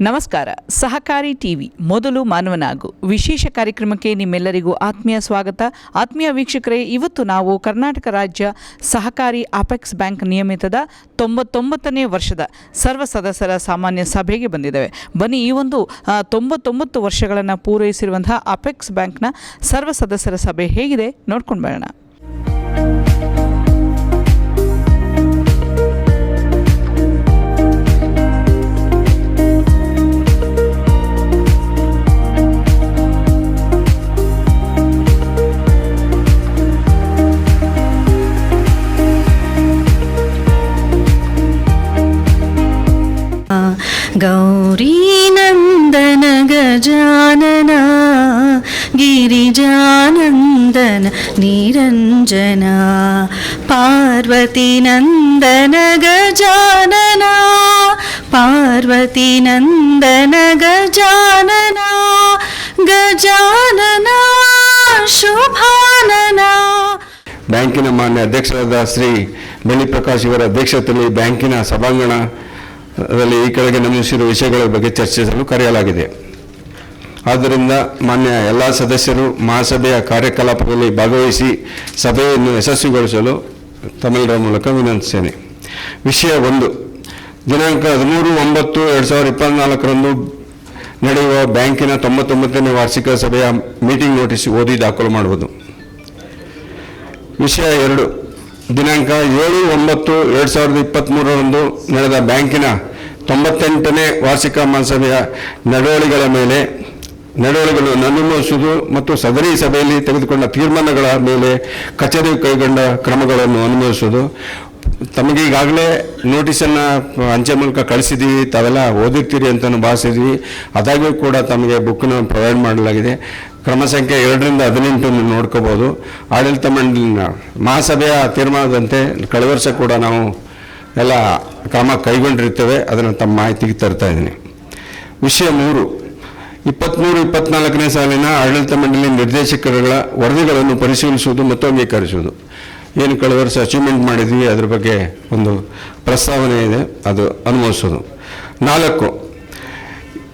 ನಮಸ್ಕಾರ. ಸಹಕಾರಿ ಟಿವಿ ಮೊದಲು ಮಾನವನಾಗು. ವಿಶೇಷ ಕಾರ್ಯಕ್ರಮಕ್ಕೆ ನಿಮ್ಮೆಲ್ಲರಿಗೂ ಆತ್ಮೀಯ ಸ್ವಾಗತ. ಆತ್ಮೀಯ ವೀಕ್ಷಕರೇ, ಇವತ್ತು ನಾವು ಕರ್ನಾಟಕ ರಾಜ್ಯ ಸಹಕಾರಿ ಅಪೆಕ್ಸ್ ಬ್ಯಾಂಕ್ ನಿಯಮಿತದ ತೊಂಬತ್ತೊಂಬತ್ತನೇ ವರ್ಷದ ಸರ್ವ ಸದಸ್ಯರ ಸಾಮಾನ್ಯ ಸಭೆಗೆ ಬಂದಿದ್ದೇವೆ. ಬನ್ನಿ, ಈ ಒಂದು ತೊಂಬತ್ತೊಂಬತ್ತು ವರ್ಷಗಳನ್ನು ಪೂರೈಸಿರುವಂತಹ ಅಪೆಕ್ಸ್ ಬ್ಯಾಂಕ್ನ ಸರ್ವ ಸದಸ್ಯರ ಸಭೆ ಹೇಗಿದೆ ನೋಡ್ಕೊಂಡು ಬರೋಣ. ಗೌರೀನಂದನ ಗಜಾನನ ಗಿರಿಜಾನಂದನ ನಿರಂಜನ ಪಾರ್ವತಿನಂದನ ಗಜಾನನ ಪಾರ್ವತಿ ನಂದನ ಗಜಾನನ ಗಜಾನನ ಶುಭಾನನ. ಬ್ಯಾಂಕಿನ ಮಾನ್ಯ ಅಧ್ಯಕ್ಷರಾದ ಶ್ರೀ ಬೆಳ್ಳಿ ಪ್ರಕಾಶ್ ಇವರ ಅಧ್ಯಕ್ಷತೆಯಲ್ಲಿ ಬ್ಯಾಂಕಿನ ಸಭಾಂಗಣ ಸಭಾಂಗಣದಲ್ಲಿ ಈ ಕೆಳಗೆ ನಮೂದಿಸಿರುವ ವಿಷಯಗಳ ಬಗ್ಗೆ ಚರ್ಚಿಸಲು ಕರೆಯಲಾಗಿದೆ. ಆದ್ದರಿಂದ ಮಾನ್ಯ ಎಲ್ಲ ಸದಸ್ಯರು ಮಹಾಸಭೆಯ ಕಾರ್ಯಕಲಾಪದಲ್ಲಿ ಭಾಗವಹಿಸಿ ಸಭೆಯನ್ನು ಯಶಸ್ವಿಗೊಳಿಸಲು ತಮಿಳರ ಮೂಲಕ ವಿನಂತಿಸ್ತೇನೆ ವಿಷಯ ಒಂದು, ದಿನಾಂಕ ಹದಿಮೂರು ಒಂಬತ್ತು ಎರಡು ಸಾವಿರದ ಇಪ್ಪತ್ನಾಲ್ಕರಂದು ನಡೆಯುವ ಬ್ಯಾಂಕಿನ ತೊಂಬತ್ತೊಂಬತ್ತನೇ ವಾರ್ಷಿಕ ಸಭೆಯ ಮೀಟಿಂಗ್ ನೋಟಿಸ್ ಓದಿ ದಾಖಲು ಮಾಡುವುದು. ವಿಷಯ ಎರಡು ದಿನಾಂಕ ಏಳು ಒಂಬತ್ತು ಎರಡು ಸಾವಿರದ ಇಪ್ಪತ್ತ್ಮೂರರಂದು ನಡೆದ ಬ್ಯಾಂಕಿನ ತೊಂಬತ್ತೆಂಟನೇ ವಾರ್ಷಿಕ ಮಹಾಸಭೆಯ ನಡವಳಿಗಳ ಮೇಲೆ ನಡವಳಿಗಳನ್ನು ಅನುಮೋದಿಸುವುದು ಮತ್ತು ಸದರಿ ಸಭೆಯಲ್ಲಿ ತೆಗೆದುಕೊಂಡ ತೀರ್ಮಾನಗಳ ಮೇಲೆ ಕಚೇರಿ ಕೈಗೊಂಡ ಕ್ರಮಗಳನ್ನು ಅನುಮೋದಿಸುವುದು. ತಮಗೆ ಈಗಾಗಲೇ ನೋಟಿಸನ್ನು ಅಂಚೆ ಮೂಲಕ ಕಳಿಸಿದ್ದೀವಿ, ತಾವೆಲ್ಲ ಓದಿರ್ತೀರಿ ಅಂತ ಭಾವಿಸಿದ್ವಿ ಆದಾಗ್ಯೂ ಕೂಡ ತಮಗೆ ಬುಕ್ನ ಪ್ರೊವೈಡ್ ಮಾಡಲಾಗಿದೆ. ಕ್ರಮ ಸಂಖ್ಯೆ ಎರಡರಿಂದ ಹದಿನೆಂಟನ್ನು ನೋಡ್ಕೋಬೋದು. ಆಡಳಿತ ಮಂಡಳಿನ ಮಹಾಸಭೆಯ ತೀರ್ಮಾನದಂತೆ ಕಳೆದ ವರ್ಷ ಕೂಡ ನಾವು ಎಲ್ಲ ಕ್ರಮ ಕೈಗೊಂಡಿರ್ತೇವೆ. ಅದನ್ನು ತಮ್ಮ ಮಾಹಿತಿಗೆ ತರ್ತಾ ಇದ್ದೀನಿ. ವಿಷಯ ಮೂರು. ಇಪ್ಪತ್ತ್ಮೂರು ಇಪ್ಪತ್ನಾಲ್ಕನೇ ಸಾಲಿನ ಆಡಳಿತ ಮಂಡಳಿ ನಿರ್ದೇಶಕರುಗಳ ವರದಿಗಳನ್ನು ಪರಿಶೀಲಿಸುವುದು ಮತ್ತು ಅಂಗೀಕರಿಸುವುದು. ಏನು ಕಳೆದ ವರ್ಷ ಅಚೀವ್ಮೆಂಟ್ ಮಾಡಿದ್ವಿ, ಅದ್ರ ಬಗ್ಗೆ ಒಂದು ಪ್ರಸ್ತಾವನೆ ಇದೆ, ಅದು ಅನುಮೋದಿಸೋದು. ನಾಲ್ಕು,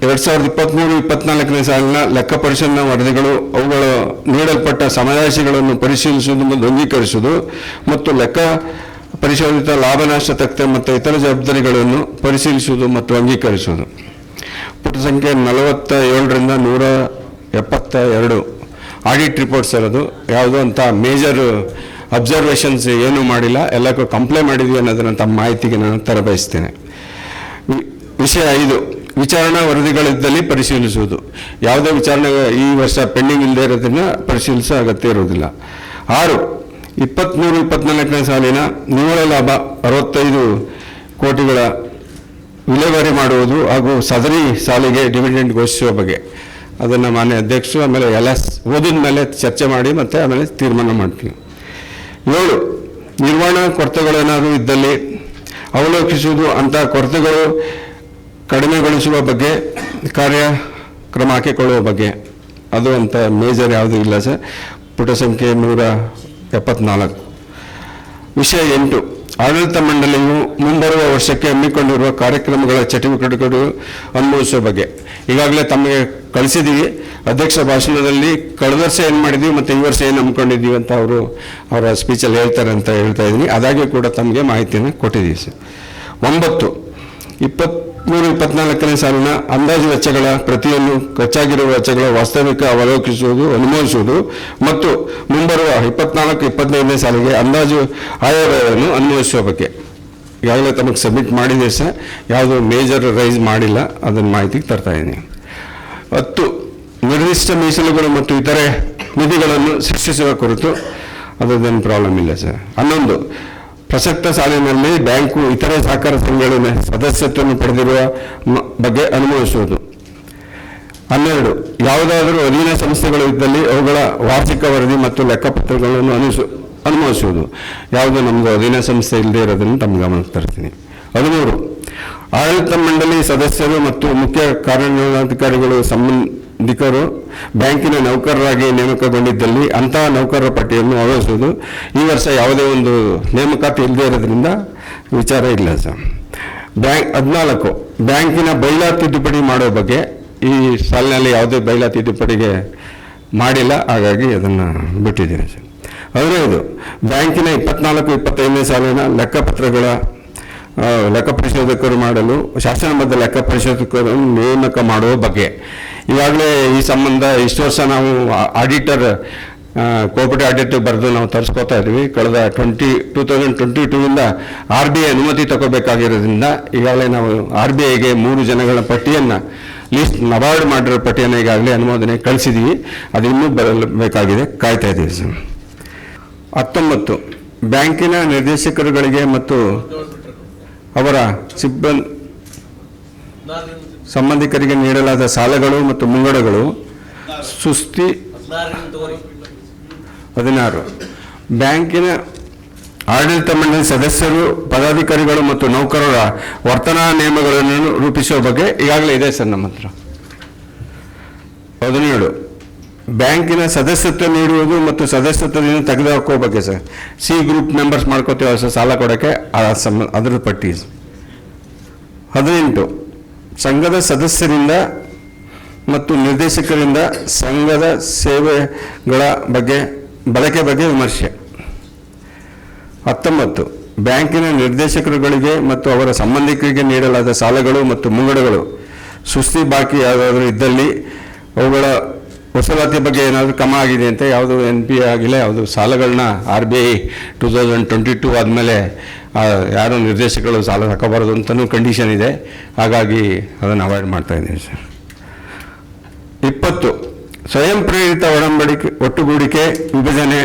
ಎರಡು ಸಾವಿರದ ಇಪ್ಪತ್ತ್ಮೂರು ಇಪ್ಪತ್ನಾಲ್ಕನೇ ಸಾಲಿನ ಲೆಕ್ಕ ಪರಿಶೋಧನಾ ವರದಿಗಳು, ಅವುಗಳು ನೀಡಲ್ಪಟ್ಟ ಸಮಾವೇಶಗಳನ್ನು ಪರಿಶೀಲಿಸುವುದು ಮತ್ತು ಅಂಗೀಕರಿಸುವುದು ಮತ್ತು ಲೆಕ್ಕ ಪರಿಶೋಧಿತ ಲಾಭ ನಷ್ಟ ತಕ್ತೆ ಮತ್ತು ಇತರ ಜವಾಬ್ದಾರಿಗಳನ್ನು ಪರಿಶೀಲಿಸುವುದು ಮತ್ತು ಅಂಗೀಕರಿಸುವುದು. ಪುಟ ಸಂಖ್ಯೆ ನಲವತ್ತ ಏಳರಿಂದ ನೂರ ಎಪ್ಪತ್ತ ಎರಡು ಆಡಿಟ್ ರಿಪೋರ್ಟ್ಸ್ ಇರೋದು ಯಾವುದೋ ಅಂತ ಮೇಜರ್ ಅಬ್ಸರ್ವೇಷನ್ಸ್ ಏನೂ ಮಾಡಿಲ್ಲ, ಎಲ್ಲಕ್ಕೂ ಕಂಪ್ಲೇ ಮಾಡಿದ್ವಿ ಅನ್ನೋದನ್ನು ತಮ್ಮ ಮಾಹಿತಿಗೆ ನಾನು ತರಬಯಸ್ತೇನೆ. ವಿ- ವಿಷಯ ಐದು, ವಿಚಾರಣಾ ವರದಿಗಳಿದ್ದಲ್ಲಿ ಪರಿಶೀಲಿಸುವುದು. ಯಾವುದೇ ವಿಚಾರಣೆ ಈ ವರ್ಷ ಪೆಂಡಿಂಗ್ ಇಲ್ಲದೆ ಇರೋದನ್ನು ಪರಿಶೀಲಿಸೋ ಅಗತ್ಯ ಇರುವುದಿಲ್ಲ. ಆರು ಇಪ್ಪತ್ತ್ಮೂರು ಇಪ್ಪತ್ನಾಲ್ಕನೇ ಸಾಲಿನ ನಿವ್ವಳ ಲಾಭ ಅರವತ್ತೈದು ಕೋಟಿಗಳ ವಿಲೇವಾರಿ ಮಾಡುವುದು ಹಾಗೂ ಸದರಿ ಸಾಲಿಗೆ ಡಿವಿಡೆಂಡ್ ಘೋಷಿಸುವ ಬಗ್ಗೆ. ಅದನ್ನು ಮಾನ್ಯ ಅಧ್ಯಕ್ಷರು, ಆಮೇಲೆ ಎಲ್ಲ ಓದಿದ ಮೇಲೆ ಚರ್ಚೆ ಮಾಡಿ ಮತ್ತು ಆಮೇಲೆ ತೀರ್ಮಾನ ಮಾಡ್ತೀವಿ. ಏಳು ನಿರ್ವಹಣಾ ಕೊರತೆಗಳೇನಾದರೂ ಇದ್ದಲ್ಲಿ ಅವಲೋಕಿಸುವುದು ಅಂಥ ಕೊರತೆಗಳು ಕಡಿಮೆಗೊಳಿಸುವ ಬಗ್ಗೆ ಕಾರ್ಯಕ್ರಮ ಹಾಕಿಕೊಳ್ಳುವ ಬಗ್ಗೆ. ಅದು ಅಂತ ಮೇಜರ್ ಯಾವುದೂ ಇಲ್ಲ ಸರ್. ಪುಟ ಸಂಖ್ಯೆ ನೂರ ಎಪ್ಪತ್ನಾಲ್ಕು. ವಿಷಯ ಎಂಟು, ಆಡಳಿತ ಮಂಡಳಿಯು ಮುಂಬರುವ ವರ್ಷಕ್ಕೆ ಹಮ್ಮಿಕೊಂಡಿರುವ ಕಾರ್ಯಕ್ರಮಗಳ ಚಟುವಟಿಕೆಗಳು ಅನುಭವಿಸುವ ಬಗ್ಗೆ. ಈಗಾಗಲೇ ತಮಗೆ ಕಳಿಸಿದ್ದೀವಿ ಅಧ್ಯಕ್ಷ ಭಾಷಣದಲ್ಲಿ ಕಳೆದ ವರ್ಷ ಏನು ಮಾಡಿದ್ದೀವಿ ಮತ್ತು ಈ ವರ್ಷ ಏನು ನಂಬ್ಕೊಂಡಿದ್ದೀವಿ ಅಂತ ಅವರು ಅವರ ಸ್ಪೀಚಲ್ಲಿ ಹೇಳ್ತಾರೆ ಅಂತ ಹೇಳ್ತಾ ಇದ್ದೀನಿ. ಅದಾಗೆ ಕೂಡ ತಮಗೆ ಮಾಹಿತಿಯನ್ನು ಕೊಟ್ಟಿದ್ದೀವಿ ಸರ್. ಒಂಬತ್ತು ಇಪ್ಪತ್ತ್ಮೂರು ಇಪ್ಪತ್ನಾಲ್ಕನೇ ಸಾಲಿನ ಅಂದಾಜು ವೆಚ್ಚಗಳ, ಪ್ರತಿಯನ್ನು ಖರ್ಚಾಗಿರುವ ವೆಚ್ಚಗಳ ವಾಸ್ತವಿಕ ಅವಲೋಕಿಸುವುದು, ಅನುಮೋದಿಸುವುದು ಮತ್ತು ಮುಂಬರುವ ಇಪ್ಪತ್ನಾಲ್ಕು, ಇಪ್ಪತ್ತೈದನೇ ಸಾಲಿಗೆ ಅಂದಾಜು ಆಯವ್ಯಯವನ್ನು ಅನ್ವಯಿಸುವ ಬಗ್ಗೆ. ಈಗಾಗಲೇ ತಮಗೆ ಸಬ್ಮಿಟ್ ಮಾಡಿದೆ ಸರ್. ಯಾವುದು ಮೇಜರ್ ರೈಸ್ ಮಾಡಿಲ್ಲ. ಅದನ್ನು ಮಾಹಿತಿಗೆ ತರ್ತಾ ಇದ್ದೀನಿ. ಹತ್ತು ನಿರ್ದಿಷ್ಟ ಮೀಸಲುಗಳು ಮತ್ತು ಇತರೆ ನಿಧಿಗಳನ್ನು ಸೃಷ್ಟಿಸುವ ಕುರಿತು ಅದರದ್ದೇನು ಪ್ರಾಬ್ಲಮ್ ಇಲ್ಲ ಸರ್ ಹನ್ನೊಂದು, ಪ್ರಸಕ್ತ ಸಾಲಿನಲ್ಲಿ ಬ್ಯಾಂಕು ಇತರೆ ಸಹಕಾರ ಸಂಘಗಳ ಸದಸ್ಯತ್ವವನ್ನು ಪಡೆದಿರುವ ಬಗ್ಗೆ ಅನುಮೋದಿಸುವುದು ಹನ್ನೆರಡು, ಯಾವುದಾದರೂ ಅಧೀನ ಸಂಸ್ಥೆಗಳು ಇದ್ದಲ್ಲಿ ಅವುಗಳ ವಾರ್ಷಿಕ ವರದಿ ಮತ್ತು ಲೆಕ್ಕಪತ್ರಗಳನ್ನು ಅನುಸು, ಅನುಮೋದಿಸುವುದು. ಯಾವುದು ನಮ್ಮದು ಅಧೀನ ಸಂಸ್ಥೆ ಇಲ್ಲದೆ ಇರೋದನ್ನು ತಮ್ಮ ಗಮನಕ್ಕೆ ತರ್ತೀನಿ. ಹದಿಮೂರು ಆಡಳಿತ ಮಂಡಳಿ ಸದಸ್ಯರು ಮತ್ತು ಮುಖ್ಯ ಕಾರ್ಯನಿರ್ವಹಣಾಧಿಕಾರಿಗಳು ಸಂಬಂಧಿಕರು ಬ್ಯಾಂಕಿನ ನೌಕರರಾಗಿ ನೇಮಕಗೊಂಡಿದ್ದಲ್ಲಿ ಅಂತಹ ನೌಕರರ ಪಟ್ಟಿಯನ್ನು ಹೊರಡಿಸುವುದು ಈ ವರ್ಷ ಯಾವುದೇ ಒಂದು ನೇಮಕಾತಿ ಇಲ್ಲದೇ ಇರೋದ್ರಿಂದ ವಿಚಾರ ಇಲ್ಲ ಸರ್. ಬ್ಯಾಂಕ್ ಹದಿನಾಲ್ಕು, ಬ್ಯಾಂಕಿನ ಬೈಲಾ ತಿದ್ದುಪಡಿ ಮಾಡೋ ಬಗ್ಗೆ ಈ ಸಾಲಿನಲ್ಲಿ ಯಾವುದೇ ಬೈಲಾ ತಿದ್ದುಪಡಿಗೆ ಮಾಡಿಲ್ಲ, ಹಾಗಾಗಿ ಅದನ್ನು ಬಿಟ್ಟಿದ್ದೀನಿ ಸರ್. ಹದಿನೈದು, ಬ್ಯಾಂಕಿನ ಇಪ್ಪತ್ನಾಲ್ಕು, ಇಪ್ಪತ್ತೈದನೇ ಸಾಲಿನ ಲೆಕ್ಕಪತ್ರಗಳ ಲೆಕ್ಕ ಪರಿಶೋಧಕರು ಮಾಡಲು, ಶಾಸನಬದ್ಧ ಲೆಕ್ಕ ಪರಿಶೋಧಕರನ್ನು ನೇಮಕ ಮಾಡುವ ಬಗ್ಗೆ. ಈಗಾಗಲೇ ಈ ಸಂಬಂಧ ಇಷ್ಟು ವರ್ಷ ನಾವು ಆಡಿಟರ್ ಕೋಪರೇಟಿವ್ ಆಡಿಟರ್ ಬರೆದು ನಾವು ತರಿಸ್ಕೋತಾ ಇದ್ವಿ ಕಳೆದ ಟ್ವೆಂಟಿ, ಟೂ ತೌಸಂಡ್ ಟ್ವೆಂಟಿ ಟೂವಿಂದ ಆರ್ ಬಿ ಐ ಅನುಮತಿ ತಗೋಬೇಕಾಗಿರೋದ್ರಿಂದ ಈಗಾಗಲೇ ನಾವು ಆರ್ ಬಿ ಐಗೆ ಮೂರು ಜನಗಳ ಪಟ್ಟಿಯನ್ನು, ಲಿಸ್ಟ್ ನಬಾರ್ಡ್ ಮಾಡಿರೋ ಪಟ್ಟಿಯನ್ನು ಈಗಾಗಲೇ ಅನುಮೋದನೆ ಕಳಿಸಿದ್ದೀವಿ ಅದು ಇನ್ನೂ ಬರಬೇಕಾಗಿದೆ, ಕಾಯ್ತಾ ಇದ್ದೀವಿ ಸರ್. ಹತ್ತೊಂಬತ್ತು. ಬ್ಯಾಂಕಿನ ನಿರ್ದೇಶಕರುಗಳಿಗೆ ಮತ್ತು ಅವರ ಸಿಬ್ಬಂದಿ ಸಂಬಂಧಿಕರಿಗೆ ನೀಡಲಾದ ಸಾಲಗಳು ಮತ್ತು ಮುಂಗಡಗಳು ಸುಸ್ತಿ ಹದಿನಾರು. ಬ್ಯಾಂಕಿನ ಆಡಳಿತ ಮಂಡಳಿ ಸದಸ್ಯರು, ಪದಾಧಿಕಾರಿಗಳು ಮತ್ತು ನೌಕರರ ವರ್ತನಾ ನಿಯಮಗಳನ್ನು ರೂಪಿಸುವ ಬಗ್ಗೆ ಈಗಾಗಲೇ ಇದೆ ಸರ್ ನಮ್ಮ ಹತ್ರ. ಹದಿನೇಳು. ಬ್ಯಾಂಕಿನ ಸದಸ್ಯತ್ವ ನೀಡುವುದು ಮತ್ತು ಸದಸ್ಯತ್ವದಿಂದ ತೆಗೆದುಹಾಕುವ ಬಗ್ಗೆ ಸರ್. ಸಿ ಗ್ರೂಪ್ ಮೆಂಬರ್ಸ್ ಮಾಡ್ಕೋತೀವಿ ಸರ್, ಸಾಲ ಕೊಡೋಕ್ಕೆ, ಆ ಅದರ ಪಟ್ಟಿ ಹದಿನೆಂಟು, ಸಂಘದ ಸದಸ್ಯರಿಂದ ಮತ್ತು ನಿರ್ದೇಶಕರಿಂದ ಸಂಘದ ಸೇವೆಗಳ ಬಗ್ಗೆ, ಬಳಕೆ ಬಗ್ಗೆ ವಿಮರ್ಶೆ. ಹತ್ತೊಂಬತ್ತು, ಬ್ಯಾಂಕಿನ ನಿರ್ದೇಶಕರುಗಳಿಗೆ ಮತ್ತು ಅವರ ಸಂಬಂಧಿಕರಿಗೆ ನೀಡಲಾದ ಸಾಲಗಳು ಮತ್ತು ಮುಂಗಡಗಳು. ಸುಸ್ತಿ ಬಾಕಿ ಯಾವುದಾದ್ರೂ ಇದ್ದಲ್ಲಿ ಅವುಗಳ ವಸೂಲಾತಿ ಬಗ್ಗೆ ಏನಾದರೂ ಕ್ರಮ ಆಗಿದೆ ಅಂತ ಯಾವುದು ಎನ್ ಪಿ ಆಗಿಲ್ಲ, ಯಾವುದು ಸಾಲಗಳನ್ನ R B I two thousand twenty two ಆದಮೇಲೆ ಯಾರು ನಿರ್ದೇಶಕರು ಸಾಲ ತಗೋಬಾರ್ದು ಅಂತಲೂ ಕಂಡೀಷನ್ ಇದೆ. ಹಾಗಾಗಿ ಅದನ್ನು ಅವಾಯ್ಡ್ ಮಾಡ್ತಾ ಇದ್ದೀನಿ ಸರ್. ಇಪ್ಪತ್ತು, ಸ್ವಯಂ ಪ್ರೇರಿತ ಒಡಂಬಡಿಕೆ, ಒಟ್ಟುಗೂಡಿಕೆ, ವಿಭಜನೆ,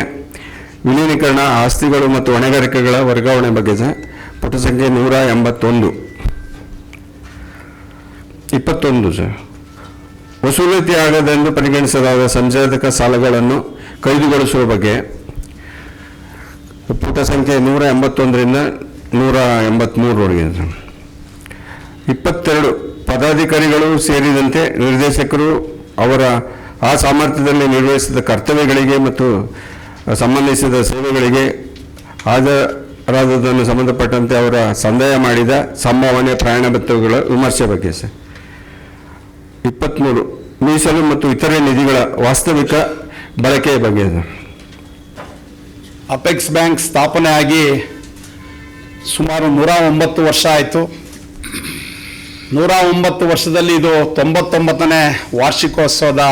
ವಿಲೀನೀಕರಣ, ಆಸ್ತಿಗಳು ಮತ್ತು ಹೊಣೆಗಾರಿಕೆಗಳ ವರ್ಗಾವಣೆ ಬಗ್ಗೆ ಸರ್. ಪುಟ ಸಂಖ್ಯೆ ನೂರ ಎಂಬತ್ತೊಂದು. ಇಪ್ಪತ್ತೊಂದು ಸರ್. ವಸೂಲಾತಿ ಆಗದೆಂದು ಪರಿಗಣಿಸಲಾದ ಸಂಜಾತಕ ಸಾಲಗಳನ್ನು ಕೈದುಗೊಳಿಸುವ ಬಗ್ಗೆ ಪುಟ ಸಂಖ್ಯೆ ನೂರ ಎಂಬತ್ತೊಂದರಿಂದ ನೂರ ಎಂಬತ್ತ್ಮೂರವರೆಗೆ ಸರ್ ಇಪ್ಪತ್ತೆರಡು ಪದಾಧಿಕಾರಿಗಳು ಸೇರಿದಂತೆ ನಿರ್ದೇಶಕರು ಅವರ ಆ ಸಾಮರ್ಥ್ಯದಲ್ಲಿ ನಿರ್ವಹಿಸಿದ ಕರ್ತವ್ಯಗಳಿಗೆ ಮತ್ತು ಸಂಬಂಧಿಸಿದ ಸೇವೆಗಳಿಗೆ ಹಾಜರಾದದನ್ನು ಸಂಬಂಧಪಟ್ಟಂತೆ ಅವರ ಸಂದೇಹ ಮಾಡಿದ ಸಂಭಾವನೆ, ಪ್ರಯಾಣ ಬತ್ತುಗಳ ವಿಮರ್ಶೆ ಬಗ್ಗೆ ಸರ್. ಇಪ್ಪತ್ತ್ಮೂರು ಮೀಸಲು ಮತ್ತು ಇತರೆ ನಿಧಿಗಳ ವಾಸ್ತವಿಕ ಬಳಕೆಯ ಬಗ್ಗೆ ಅಪೆಕ್ಸ್ ಬ್ಯಾಂಕ್ ಸ್ಥಾಪನೆ ಆಗಿ ಸುಮಾರು ನೂರ ಒಂಬತ್ತು ವರ್ಷ ಆಯಿತು. ನೂರ ಒಂಬತ್ತು ವರ್ಷದಲ್ಲಿ ಇದು ತೊಂಬತ್ತೊಂಬತ್ತನೇ ವಾರ್ಷಿಕೋತ್ಸವದ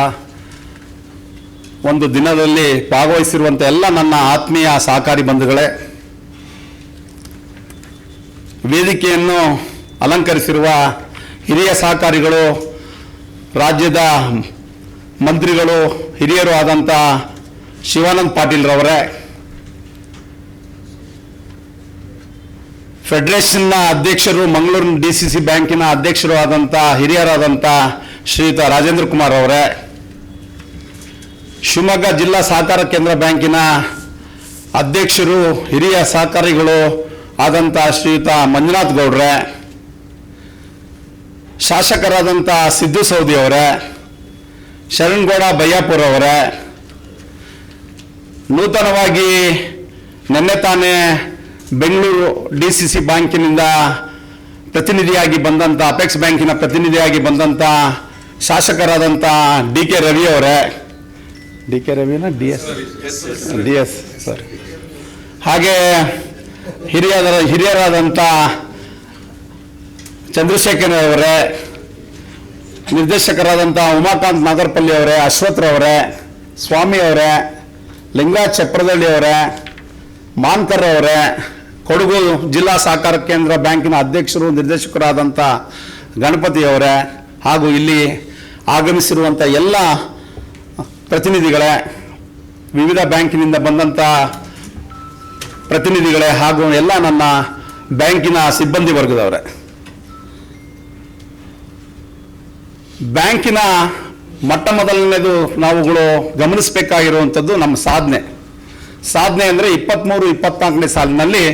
ಒಂದು ದಿನದಲ್ಲಿ ಭಾಗವಹಿಸಿರುವಂಥ ಎಲ್ಲ ನನ್ನ ಆತ್ಮೀಯ ಸಹಕಾರಿ ಬಂಧುಗಳೇ, ವೇದಿಕೆಯನ್ನು ಅಲಂಕರಿಸಿರುವ ಹಿರಿಯ ಸಹಕಾರಿಗಳು ರಾಜ್ಯದ ಮಂತ್ರಿಗಳು, ಹಿರಿಯರು ಆದಂಥ ಶಿವಾನಂದ ಪಾಟೀಲ್ರವರೇ ಫೆಡರೇಷನ್ನ ಅಧ್ಯಕ್ಷರು ಮಂಗಳೂರಿನ ಡಿ ಸಿ ಸಿ ಬ್ಯಾಂಕಿನ ಅಧ್ಯಕ್ಷರು ಆದಂಥ ಹಿರಿಯರಾದಂಥ ಶ್ರೀಯುತ ರಾಜೇಂದ್ರ ಕುಮಾರ್ ಅವರೇ ಶಿವಮೊಗ್ಗ ಜಿಲ್ಲಾ ಸಹಕಾರ ಕೇಂದ್ರ ಬ್ಯಾಂಕಿನ ಅಧ್ಯಕ್ಷರು, ಹಿರಿಯ ಸಹಕಾರಿಗಳು ಆದಂಥ ಶ್ರೀಯುತ ಮಂಜುನಾಥ್ ಗೌಡ್ರೆ ಶಾಸಕರಾದಂಥ ಸಿದ್ದು ಸೌದಿ ಅವರೇ ಶರಣ್ಗೌಡ ಬಯ್ಯಾಪುರ್ ಅವರೇ ನೂತನವಾಗಿ ನಿನ್ನೆ ತಾನೇ ಬೆಂಗಳೂರು ಡಿ ಸಿ ಸಿ ಬ್ಯಾಂಕಿನಿಂದ ಪ್ರತಿನಿಧಿಯಾಗಿ ಬಂದಂಥ ಅಪೆಕ್ಸ್ ಬ್ಯಾಂಕಿನ ಪ್ರತಿನಿಧಿಯಾಗಿ ಬಂದಂಥ ಶಾಸಕರಾದಂಥ ಡಿ ಕೆ ರವಿ ಅವರೇ. D K ರವಿನ D S. D S sir. ಹಾಗೆ ಹಿರಿಯರ ಹಿರಿಯರಾದಂಥ ಚಂದ್ರಶೇಖರ್ ಅವರೇ ನಿರ್ದೇಶಕರಾದಂಥ ಉಮಾಕಾಂತ್ ನಾಗರ್ಪಲ್ಲಿ ಅವರೇ ಅಶ್ವಥ್ರವರೇ ಸ್ವಾಮಿ ಅವರೇ ಲಿಂಗರಾಜ್ ಚಪ್ರದಳ್ಳಿ ಅವರೇ ಮಾನ್ಕರ್ ಅವರೇ ಕೊಡಗು ಜಿಲ್ಲಾ ಸಹಕಾರ ಕೇಂದ್ರ ಬ್ಯಾಂಕಿನ ಅಧ್ಯಕ್ಷರು ನಿರ್ದೇಶಕರಾದಂಥ ಗಣಪತಿ ಅವರೇ, ಹಾಗೂ ಇಲ್ಲಿ ಆಗಮಿಸಿರುವಂಥ ಎಲ್ಲ ಪ್ರತಿನಿಧಿಗಳೇ, ವಿವಿಧ ಬ್ಯಾಂಕಿನಿಂದ ಬಂದಂಥ ಪ್ರತಿನಿಧಿಗಳೇ ಹಾಗೂ ಎಲ್ಲ ನನ್ನ ಬ್ಯಾಂಕಿನ ಸಿಬ್ಬಂದಿ ವರ್ಗದವರೇ. ಬ್ಯಾಂಕಿನ ಮೊಟ್ಟ ಮೊದಲನೇದು ನಾವುಗಳು ಗಮನಿಸಬೇಕಾಗಿರುವಂಥದ್ದು ನಮ್ಮ ಸಾಧನೆ. ಸಾಧನೆ ಅಂದರೆ ಇಪ್ಪತ್ತ್ಮೂರು ಇಪ್ಪತ್ನಾಲ್ಕನೇ ಸಾಲಿನಲ್ಲಿ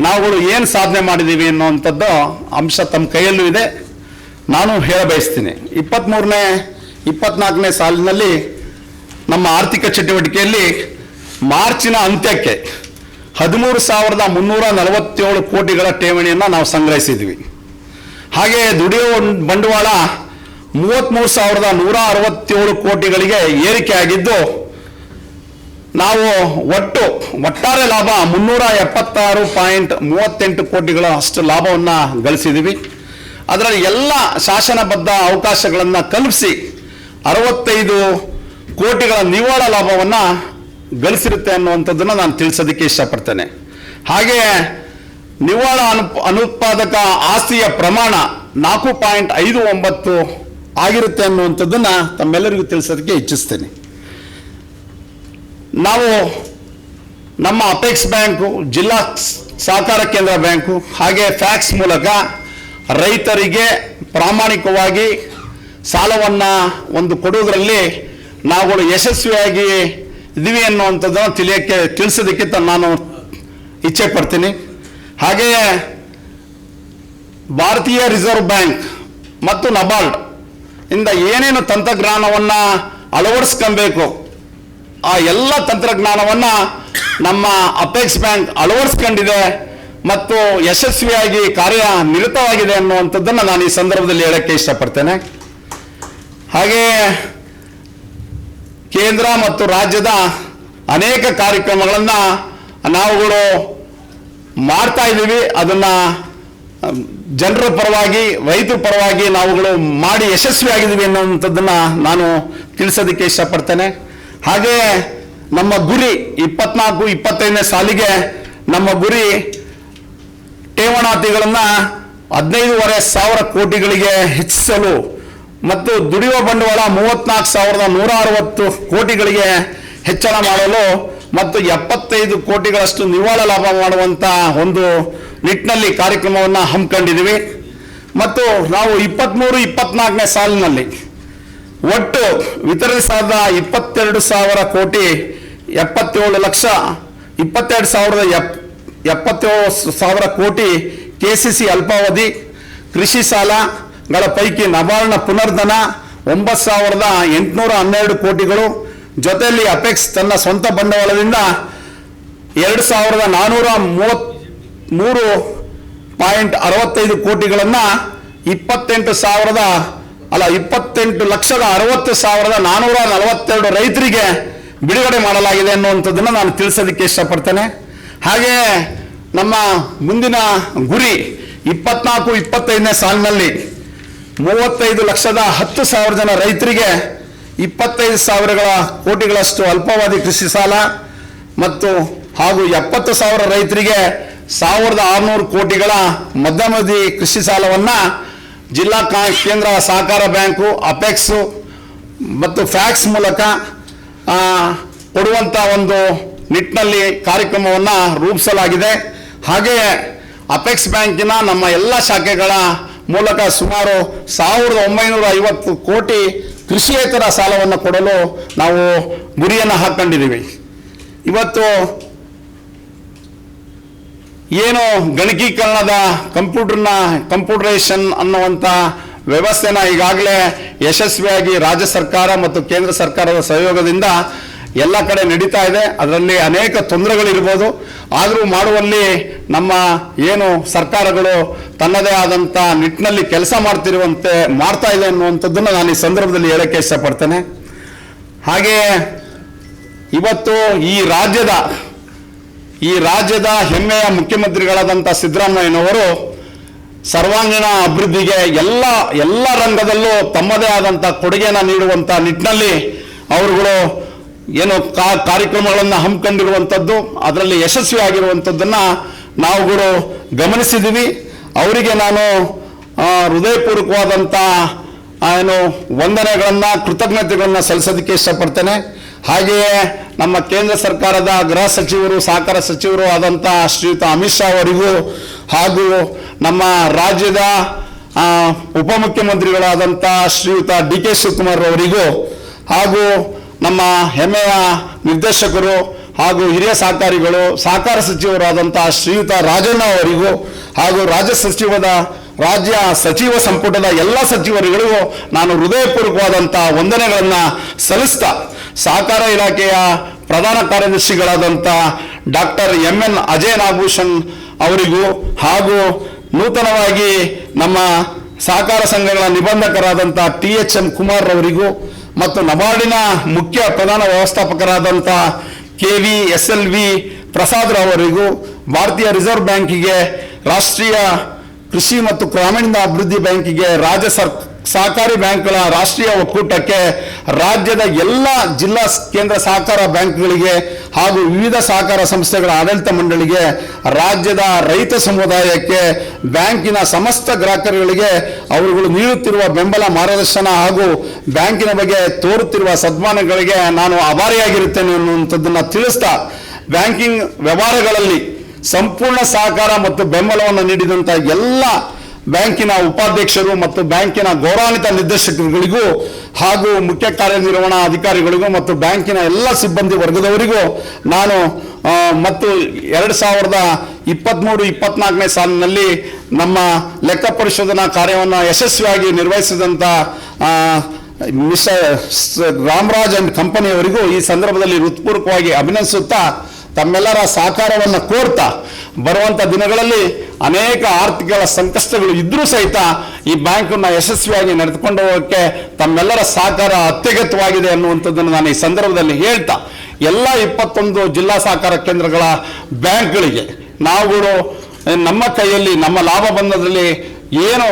ನಾವುಗಳು ಏನು ಸಾಧನೆ ಮಾಡಿದ್ದೀವಿ ಅನ್ನುವಂಥದ್ದು ಅಂಶ ತಮ್ಮ ಕೈಯಲ್ಲೂ ಇದೆ. ನಾನು ಹೇಳ ಬಯಸ್ತೀನಿ ಇಪ್ಪತ್ತ್ಮೂರನೇ ಇಪ್ಪತ್ನಾಲ್ಕನೇ ಸಾಲಿನಲ್ಲಿ ನಮ್ಮ ಆರ್ಥಿಕ ಚಟುವಟಿಕೆಯಲ್ಲಿ ಮಾರ್ಚಿನ ಅಂತ್ಯಕ್ಕೆ ಹದಿಮೂರು ಸಾವಿರದ ಮುನ್ನೂರ ನಲವತ್ತೇಳು ಕೋಟಿಗಳ ಠೇವಣಿಯನ್ನು ನಾವು ಸಂಗ್ರಹಿಸಿದ್ವಿ. ಹಾಗೆ ದುಡಿಯುವ ಬಂಡವಾಳ ಮೂವತ್ತ್ಮೂರು ಸಾವಿರದ ನೂರ ಅರವತ್ತೇಳು ಕೋಟಿಗಳಿಗೆ ಏರಿಕೆ ಆಗಿದ್ದು, ನಾವು ಒಟ್ಟು ಒಟ್ಟಾರೆ ಲಾಭ ಮುನ್ನೂರ ಎಪ್ಪತ್ತಾರು ಪಾಯಿಂಟ್ ಮೂವತ್ತೆಂಟು ಕೋಟಿಗಳ ಅಷ್ಟು ಲಾಭವನ್ನು ಗಳಿಸಿದ್ದೀವಿ ಅದರಲ್ಲಿ ಎಲ್ಲ ಶಾಸನಬದ್ಧ ಅವಕಾಶಗಳನ್ನು ಕಲ್ಪಿಸಿ ಅರವತ್ತೈದು ಕೋಟಿಗಳ ನಿವ್ವಳ ಲಾಭವನ್ನು ಗಳಿಸಿರುತ್ತೆ ಅನ್ನುವಂಥದ್ದನ್ನು ನಾನು ತಿಳಿಸೋದಕ್ಕೆ ಇಷ್ಟಪಡ್ತೇನೆ. ಹಾಗೆಯೇ ನಿವ್ವಳ ಅನು ಅನುತ್ಪಾದಕ ಆಸ್ತಿಯ ಪ್ರಮಾಣ ನಾಲ್ಕು ಪಾಯಿಂಟ್ ಐದು ಒಂಬತ್ತು ಆಗಿರುತ್ತೆ ಅನ್ನುವಂಥದ್ದನ್ನು ತಮ್ಮೆಲ್ಲರಿಗೂ ತಿಳಿಸೋದಕ್ಕೆ ಇಚ್ಛಿಸ್ತೇನೆ. ನಾವು ನಮ್ಮ ಅಪೆಕ್ಸ್ ಬ್ಯಾಂಕು, ಜಿಲ್ಲಾ ಸಹಕಾರ ಕೇಂದ್ರ ಬ್ಯಾಂಕು, ಹಾಗೆ ಫ್ಯಾಕ್ಸ್ ಮೂಲಕ ರೈತರಿಗೆ ಪ್ರಾಮಾಣಿಕವಾಗಿ ಸಾಲವನ್ನು ಒಂದು ಕೊಡುವುದರಲ್ಲಿ ನಾವುಗಳು ಯಶಸ್ವಿಯಾಗಿ ಇದ್ದೀವಿ ಅನ್ನುವಂಥದ್ದನ್ನು ತಿಳಿಯೋಕ್ಕೆ, ತಿಳಿಸೋದಕ್ಕೆ ನಾನು ಇಚ್ಛೆ ಪಡ್ತೀನಿ. ಹಾಗೆಯೇ ಭಾರತೀಯ ರಿಸರ್ವ್ ಬ್ಯಾಂಕ್ ಮತ್ತು ನಬಾರ್ಡ್ ಇಂದ ಏನೇನು ತಂತ್ರಜ್ಞಾನವನ್ನು ಅಳವಡಿಸ್ಕೊಬೇಕು, ಆ ಎಲ್ಲ ತಂತ್ರಜ್ಞಾನವನ್ನು ನಮ್ಮ ಅಪೆಕ್ಸ್ ಬ್ಯಾಂಕ್ ಅಳವಡಿಸ್ಕೊಂಡಿದೆ ಮತ್ತು ಯಶಸ್ವಿಯಾಗಿ ಕಾರ್ಯ ನಿರತವಾಗಿದೆ ಅನ್ನುವಂಥದ್ದನ್ನು ನಾನು ಈ ಸಂದರ್ಭದಲ್ಲಿ ಹೇಳಕ್ಕೆ ಇಷ್ಟಪಡ್ತೇನೆ. ಹಾಗೆಯೇ ಕೇಂದ್ರ ಮತ್ತು ರಾಜ್ಯದ ಅನೇಕ ಕಾರ್ಯಕ್ರಮಗಳನ್ನು ನಾವುಗಳು ಮಾಡ್ತಾ ಇದ್ದೀವಿ. ಅದನ್ನು ಜನರ ಪರವಾಗಿ, ರೈತರ ಪರವಾಗಿ ನಾವುಗಳು ಮಾಡಿ ಯಶಸ್ವಿಯಾಗಿದ್ದೀವಿ ಅನ್ನೋವಂಥದ್ದನ್ನು ನಾನು ತಿಳಿಸೋದಕ್ಕೆ ಇಷ್ಟಪಡ್ತೇನೆ. ಹಾಗೆ ನಮ್ಮ ಗುರಿ ಇಪ್ಪತ್ನಾಲ್ಕು, ಇಪ್ಪತ್ತೈದನೇ ಸಾಲಿಗೆ ನಮ್ಮ ಗುರಿ ಠೇವಣಾತಿಗಳನ್ನು ಹದಿನೈದೂವರೆ ಸಾವಿರ ಕೋಟಿಗಳಿಗೆ ಹೆಚ್ಚಿಸಲು ಮತ್ತು ದುಡಿಯುವ ಬಂಡವಾಳ ಮೂವತ್ನಾಲ್ಕು ಸಾವಿರದ ನೂರ ಅರವತ್ತು ಕೋಟಿಗಳಿಗೆ ಹೆಚ್ಚಳ ಮಾಡಲು ಮತ್ತು ಎಪ್ಪತ್ತೈದು ಕೋಟಿಗಳಷ್ಟು ನಿವ್ವಳ ಲಾಭ ಮಾಡುವಂಥ ಒಂದು ನಿಟ್ಟಿನಲ್ಲಿ ಕಾರ್ಯಕ್ರಮವನ್ನು ಹಮ್ಮಿಕೊಂಡಿದ್ದೀವಿ. ಮತ್ತು ನಾವು ಇಪ್ಪತ್ತ್ಮೂರು ಇಪ್ಪತ್ನಾಲ್ಕನೇ ಸಾಲಿನಲ್ಲಿ ಒಟ್ಟು ವಿತರಿಸಾದ ಇಪ್ಪತ್ತೆರಡು ಸಾವಿರ ಕೋಟಿ ಎಪ್ಪತ್ತೇಳು ಲಕ್ಷ, ಇಪ್ಪತ್ತೆರಡು ಸಾವಿರದ ಎಪ್, ಎಪ್ಪತ್ತೇಳು ಸಾವಿರ ಕೋಟಿ ಕೆ ಸಿ ಸಿ ಅಲ್ಪಾವಧಿ ಕೃಷಿ ಸಾಲಗಳ ಪೈಕಿ ನಬಾರ್ಡ್ನ ಪುನರ್ಧನ ಒಂಬತ್ತು ಸಾವಿರದ ಎಂಟುನೂರ ಹನ್ನೆರಡು ಕೋಟಿಗಳು. ಜೊತೆಯಲ್ಲಿ ಅಪೆಕ್ಸ್ ತನ್ನ ಸ್ವಂತ ಬಂಡವಾಳದಿಂದ ಎರಡು ಸಾವಿರದ ನಾನ್ನೂರ ಮೂವತ್ ಮೂರು ಪಾಯಿಂಟ್ ಅರವತ್ತೈದು ಕೋಟಿಗಳನ್ನು ಇಪ್ಪತ್ತೆಂಟು ಸಾವಿರದ, ಅಲ್ಲ, ಇಪ್ಪತ್ತೆಂಟು ಲಕ್ಷದ ಅರವತ್ತು ಸಾವಿರದ ನಾನ್ನೂರ ನಲವತ್ತೆರಡು ರೈತರಿಗೆ ಬಿಡುಗಡೆ ಮಾಡಲಾಗಿದೆ ಅನ್ನುವಂಥದ್ದನ್ನು ನಾನು ತಿಳಿಸೋದಕ್ಕೆ ಇಷ್ಟಪಡ್ತೇನೆ. ಹಾಗೆ ನಮ್ಮ ಮುಂದಿನ ಗುರಿ ಇಪ್ಪತ್ನಾಲ್ಕು, ಇಪ್ಪತ್ತೈದನೇ ಸಾಲಿನಲ್ಲಿ ಮೂವತ್ತೈದು ಲಕ್ಷದ ಹತ್ತು ಸಾವಿರ ಜನ ರೈತರಿಗೆ ಇಪ್ಪತ್ತೈದು ಸಾವಿರಗಳ ಕೋಟಿಗಳಷ್ಟು ಅಲ್ಪಾವಧಿ ಕೃಷಿ ಸಾಲ ಮತ್ತು ಹಾಗೂ ಎಪ್ಪತ್ತು ಸಾವಿರ ರೈತರಿಗೆ ಸಾವಿರದ ಆರುನೂರು ಕೋಟಿಗಳ ಮಧ್ಯಮದಿ ಕೃಷಿ ಸಾಲವನ್ನು ಜಿಲ್ಲಾ ಕಾ ಕೇಂದ್ರ ಸಹಕಾರ ಬ್ಯಾಂಕು, ಅಪೆಕ್ಸು ಮತ್ತು ಫ್ಯಾಕ್ಸ್ ಮೂಲಕ ಕೊಡುವಂಥ ಒಂದು ನಿಟ್ಟಿನಲ್ಲಿ ಕಾರ್ಯಕ್ರಮವನ್ನು ರೂಪಿಸಲಾಗಿದೆ. ಹಾಗೆಯೇ ಅಪೆಕ್ಸ್ ಬ್ಯಾಂಕಿನ ನಮ್ಮ ಎಲ್ಲ ಶಾಖೆಗಳ ಮೂಲಕ ಸುಮಾರು ಸಾವಿರದ ಒಂಬೈನೂರ ಐವತ್ತು ಕೋಟಿ ಕೃಷಿಯೇತರ ಸಾಲವನ್ನು ಕೊಡಲು ನಾವು ಗುರಿಯನ್ನು ಹಾಕ್ಕೊಂಡಿದ್ದೀವಿ ಇವತ್ತು ಏನು ಗಣಕೀಕರಣದ ಕಂಪ್ಯೂಟರ್ನ ಕಂಪ್ಯೂಟರೈಸೇಷನ್ ಅನ್ನುವಂಥ ವ್ಯವಸ್ಥೆನ ಈಗಾಗಲೇ ಯಶಸ್ವಿಯಾಗಿ ರಾಜ್ಯ ಸರ್ಕಾರ ಮತ್ತು ಕೇಂದ್ರ ಸರ್ಕಾರದ ಸಹಯೋಗದಿಂದ ಎಲ್ಲ ಕಡೆ ನಡೀತಾ ಇದೆ. ಅದರಲ್ಲಿ ಅನೇಕ ತೊಂದರೆಗಳಿರ್ಬೋದು. ಆದರೂ ಮಾಡುವಲ್ಲಿ ನಮ್ಮ ಏನು ಸರ್ಕಾರಗಳು ತನ್ನದೇ ಆದಂಥ ನಿಟ್ಟಿನಲ್ಲಿ ಕೆಲಸ ಮಾಡ್ತಿರುವಂತೆ ಮಾಡ್ತಾ ಇದೆ ಅನ್ನುವಂಥದ್ದನ್ನು ನಾನು ಈ ಸಂದರ್ಭದಲ್ಲಿ ಹೇಳಕ್ಕೆ ಇಷ್ಟಪಡ್ತೇನೆ. ಹಾಗೆಯೇ ಇವತ್ತು ಈ ರಾಜ್ಯದ ಈ ರಾಜ್ಯದ ಹೆಮ್ಮೆಯ ಮುಖ್ಯಮಂತ್ರಿಗಳಾದಂಥ ಸಿದ್ದರಾಮಯ್ಯನವರು ಸರ್ವಾಂಗೀಣ ಅಭಿವೃದ್ಧಿಗೆ ಎಲ್ಲ ಎಲ್ಲ ರಂಗದಲ್ಲೂ ತಮ್ಮದೇ ಆದಂಥ ಕೊಡುಗೆಯನ್ನು ನೀಡುವಂಥ ನಿಟ್ಟಿನಲ್ಲಿ ಅವರುಗಳು ಏನು ಕಾ, ಕಾರ್ಯಕ್ರಮಗಳನ್ನು ಹಮ್ಮಿಕೊಂಡಿರುವಂಥದ್ದು ಅದರಲ್ಲಿ ಯಶಸ್ವಿ ಆಗಿರುವಂಥದ್ದನ್ನು ನಾವುಗಳು ಗಮನಿಸಿದ್ದೀವಿ ಅವರಿಗೆ ನಾನು ಹೃದಯಪೂರ್ವಕವಾದಂಥ ಏನು ವಂದನೆಗಳನ್ನು, ಕೃತಜ್ಞತೆಗಳನ್ನು ಸಲ್ಲಿಸೋದಕ್ಕೆ ಇಷ್ಟಪಡ್ತೇನೆ. ಹಾಗೆಯೇ ನಮ್ಮ ಕೇಂದ್ರ ಸರ್ಕಾರದ ಗೃಹ ಸಚಿವರು, ಸಹಕಾರ ಸಚಿವರು ಆದಂಥ ಶ್ರೀಯುತ ಅಮಿತ್ ಶಾ ಅವರಿಗೂ ಹಾಗೂ ನಮ್ಮ ರಾಜ್ಯದ ಉಪಮುಖ್ಯಮಂತ್ರಿಗಳಾದಂಥ ಶ್ರೀಯುತ ಡಿ ಕೆ ಶಿವಕುಮಾರ್ ಅವರಿಗೂ ಹಾಗೂ ನಮ್ಮ ಹೆಮ್ಮೆಯ ನಿರ್ದೇಶಕರು ಹಾಗೂ ಹಿರಿಯ ಸಹಕಾರಿಗಳು, ಸಹಕಾರ ಸಚಿವರಾದಂಥ ಶ್ರೀಯುತ ರಾಜಣ್ಣ ಅವರಿಗೂ ಹಾಗೂ ರಾಜ್ಯ ಸಚಿವದ, ರಾಜ್ಯ ಸಚಿವ ಸಂಪುಟದ ಎಲ್ಲ ಸಚಿವರುಗಳಿಗೂ ನಾನು ಹೃದಯಪೂರ್ವಕವಾದಂಥ ವಂದನೆಗಳನ್ನು ಸಲ್ಲಿಸ್ತಾ ಸಹಕಾರ ಇಲಾಖೆಯ ಪ್ರಧಾನ ಕಾರ್ಯದರ್ಶಿಗಳಾದಂಥ doctor M N Ajay Nagabhushan ಅವರಿಗೂ ಹಾಗೂ ನೂತನವಾಗಿ ನಮ್ಮ ಸಹಕಾರ ಸಂಘಗಳ ನಿಬಂಧಕರಾದಂಥ ಟಿ ಎಚ್ ಎಂ ಕುಮಾರ್ ಅವರಿಗೂ ಮತ್ತು ನಬಾರ್ಡಿನ ಮುಖ್ಯ ಪ್ರಧಾನ ವ್ಯವಸ್ಥಾಪಕರಾದಂಥ K V S L V Prasad ರವರಿಗೂ ಭಾರತೀಯ ರಿಸರ್ವ್ ಬ್ಯಾಂಕಿಗೆ ರಾಷ್ಟ್ರೀಯ ಕೃಷಿ ಮತ್ತು ಗ್ರಾಮೀಣ ಅಭಿವೃದ್ಧಿ ಬ್ಯಾಂಕಿಗೆ ರಾಜ್ಯ ಸರ್ ಸಹಕಾರಿ ಬ್ಯಾಂಕ್ಗಳ ರಾಷ್ಟ್ರೀಯ ಒಕ್ಕೂಟಕ್ಕೆ ರಾಜ್ಯದ ಎಲ್ಲ ಜಿಲ್ಲಾ ಕೇಂದ್ರ ಸಹಕಾರ ಬ್ಯಾಂಕ್ಗಳಿಗೆ ಹಾಗೂ ವಿವಿಧ ಸಹಕಾರ ಸಂಸ್ಥೆಗಳ ಆಡಳಿತ ಮಂಡಳಿಗೆ, ರಾಜ್ಯದ ರೈತ ಸಮುದಾಯಕ್ಕೆ, ಬ್ಯಾಂಕಿನ ಸಮಸ್ತ ಗ್ರಾಹಕರುಗಳಿಗೆ ಅವರುಗಳು ನೀಡುತ್ತಿರುವ ಬೆಂಬಲ ಮಾರ್ಗದರ್ಶನ ಹಾಗೂ ಬ್ಯಾಂಕಿನ ಬಗ್ಗೆ ತೋರುತ್ತಿರುವ ಸದ್ಮಾನಗಳಿಗೆ ನಾನು ಆಭಾರಿಯಾಗಿರುತ್ತೇನೆ ಅನ್ನುವಂಥದ್ದನ್ನು ತಿಳಿಸ್ತಾ ಬ್ಯಾಂಕಿಂಗ್ ವ್ಯವಹಾರಗಳಲ್ಲಿ ಸಂಪೂರ್ಣ ಸಹಕಾರ ಮತ್ತು ಬೆಂಬಲವನ್ನು ನೀಡಿದಂಥ ಎಲ್ಲ ಬ್ಯಾಂಕಿನ ಉಪಾಧ್ಯಕ್ಷರು ಮತ್ತು ಬ್ಯಾಂಕಿನ ಗೌರವಾನ್ವಿತ ನಿರ್ದೇಶಕರುಗಳಿಗೂ ಹಾಗೂ ಮುಖ್ಯ ಕಾರ್ಯನಿರ್ವಹಣಾ ಅಧಿಕಾರಿಗಳಿಗೂ ಮತ್ತು ಬ್ಯಾಂಕಿನ ಎಲ್ಲ ಸಿಬ್ಬಂದಿ ವರ್ಗದವರಿಗೂ ನಾನು ಮತ್ತು ಎರಡು ಸಾವಿರದ ಇಪ್ಪತ್ತ್ಮೂರು ಇಪ್ಪತ್ನಾಲ್ಕನೇ ಸಾಲಿನಲ್ಲಿ ನಮ್ಮ ಲೆಕ್ಕ ಪರಿಶೋಧನಾ ಕಾರ್ಯವನ್ನು ಯಶಸ್ವಿಯಾಗಿ ನಿರ್ವಹಿಸಿದಂಥ ಮಿಸ್ಟರ್ ರಾಮರಾಜ್ ಅಂಡ್ ಕಂಪನಿಯವರಿಗೂ ಈ ಸಂದರ್ಭದಲ್ಲಿ ಹೃತ್ಪೂರ್ವಕವಾಗಿ ಅಭಿನಂದಿಸುತ್ತಾ ತಮ್ಮೆಲ್ಲರ ಸಹಕಾರವನ್ನು ಕೋರ್ತಾ ಬರುವಂಥ ದಿನಗಳಲ್ಲಿ ಅನೇಕ ಆರ್ಥಿಕ ಸಂಕಷ್ಟಗಳು ಇದ್ದರೂ ಸಹಿತ ಈ ಬ್ಯಾಂಕನ್ನು ಯಶಸ್ವಿಯಾಗಿ ನಡೆದುಕೊಂಡು ಹೋಗೋಕ್ಕೆ ತಮ್ಮೆಲ್ಲರ ಸಹಕಾರ ಅತ್ಯಗತ್ಯವಾಗಿದೆ ಅನ್ನುವಂಥದ್ದನ್ನು ನಾನು ಈ ಸಂದರ್ಭದಲ್ಲಿ ಹೇಳ್ತಾ, ಎಲ್ಲ ಇಪ್ಪತ್ತೊಂದು ಜಿಲ್ಲಾ ಸಹಕಾರ ಕೇಂದ್ರಗಳ ಬ್ಯಾಂಕ್ಗಳಿಗೆ ನಾವುಗಳು ನಮ್ಮ ಕೈಯಲ್ಲಿ ನಮ್ಮ ಲಾಭ ಬಂದದಲ್ಲಿ ಏನು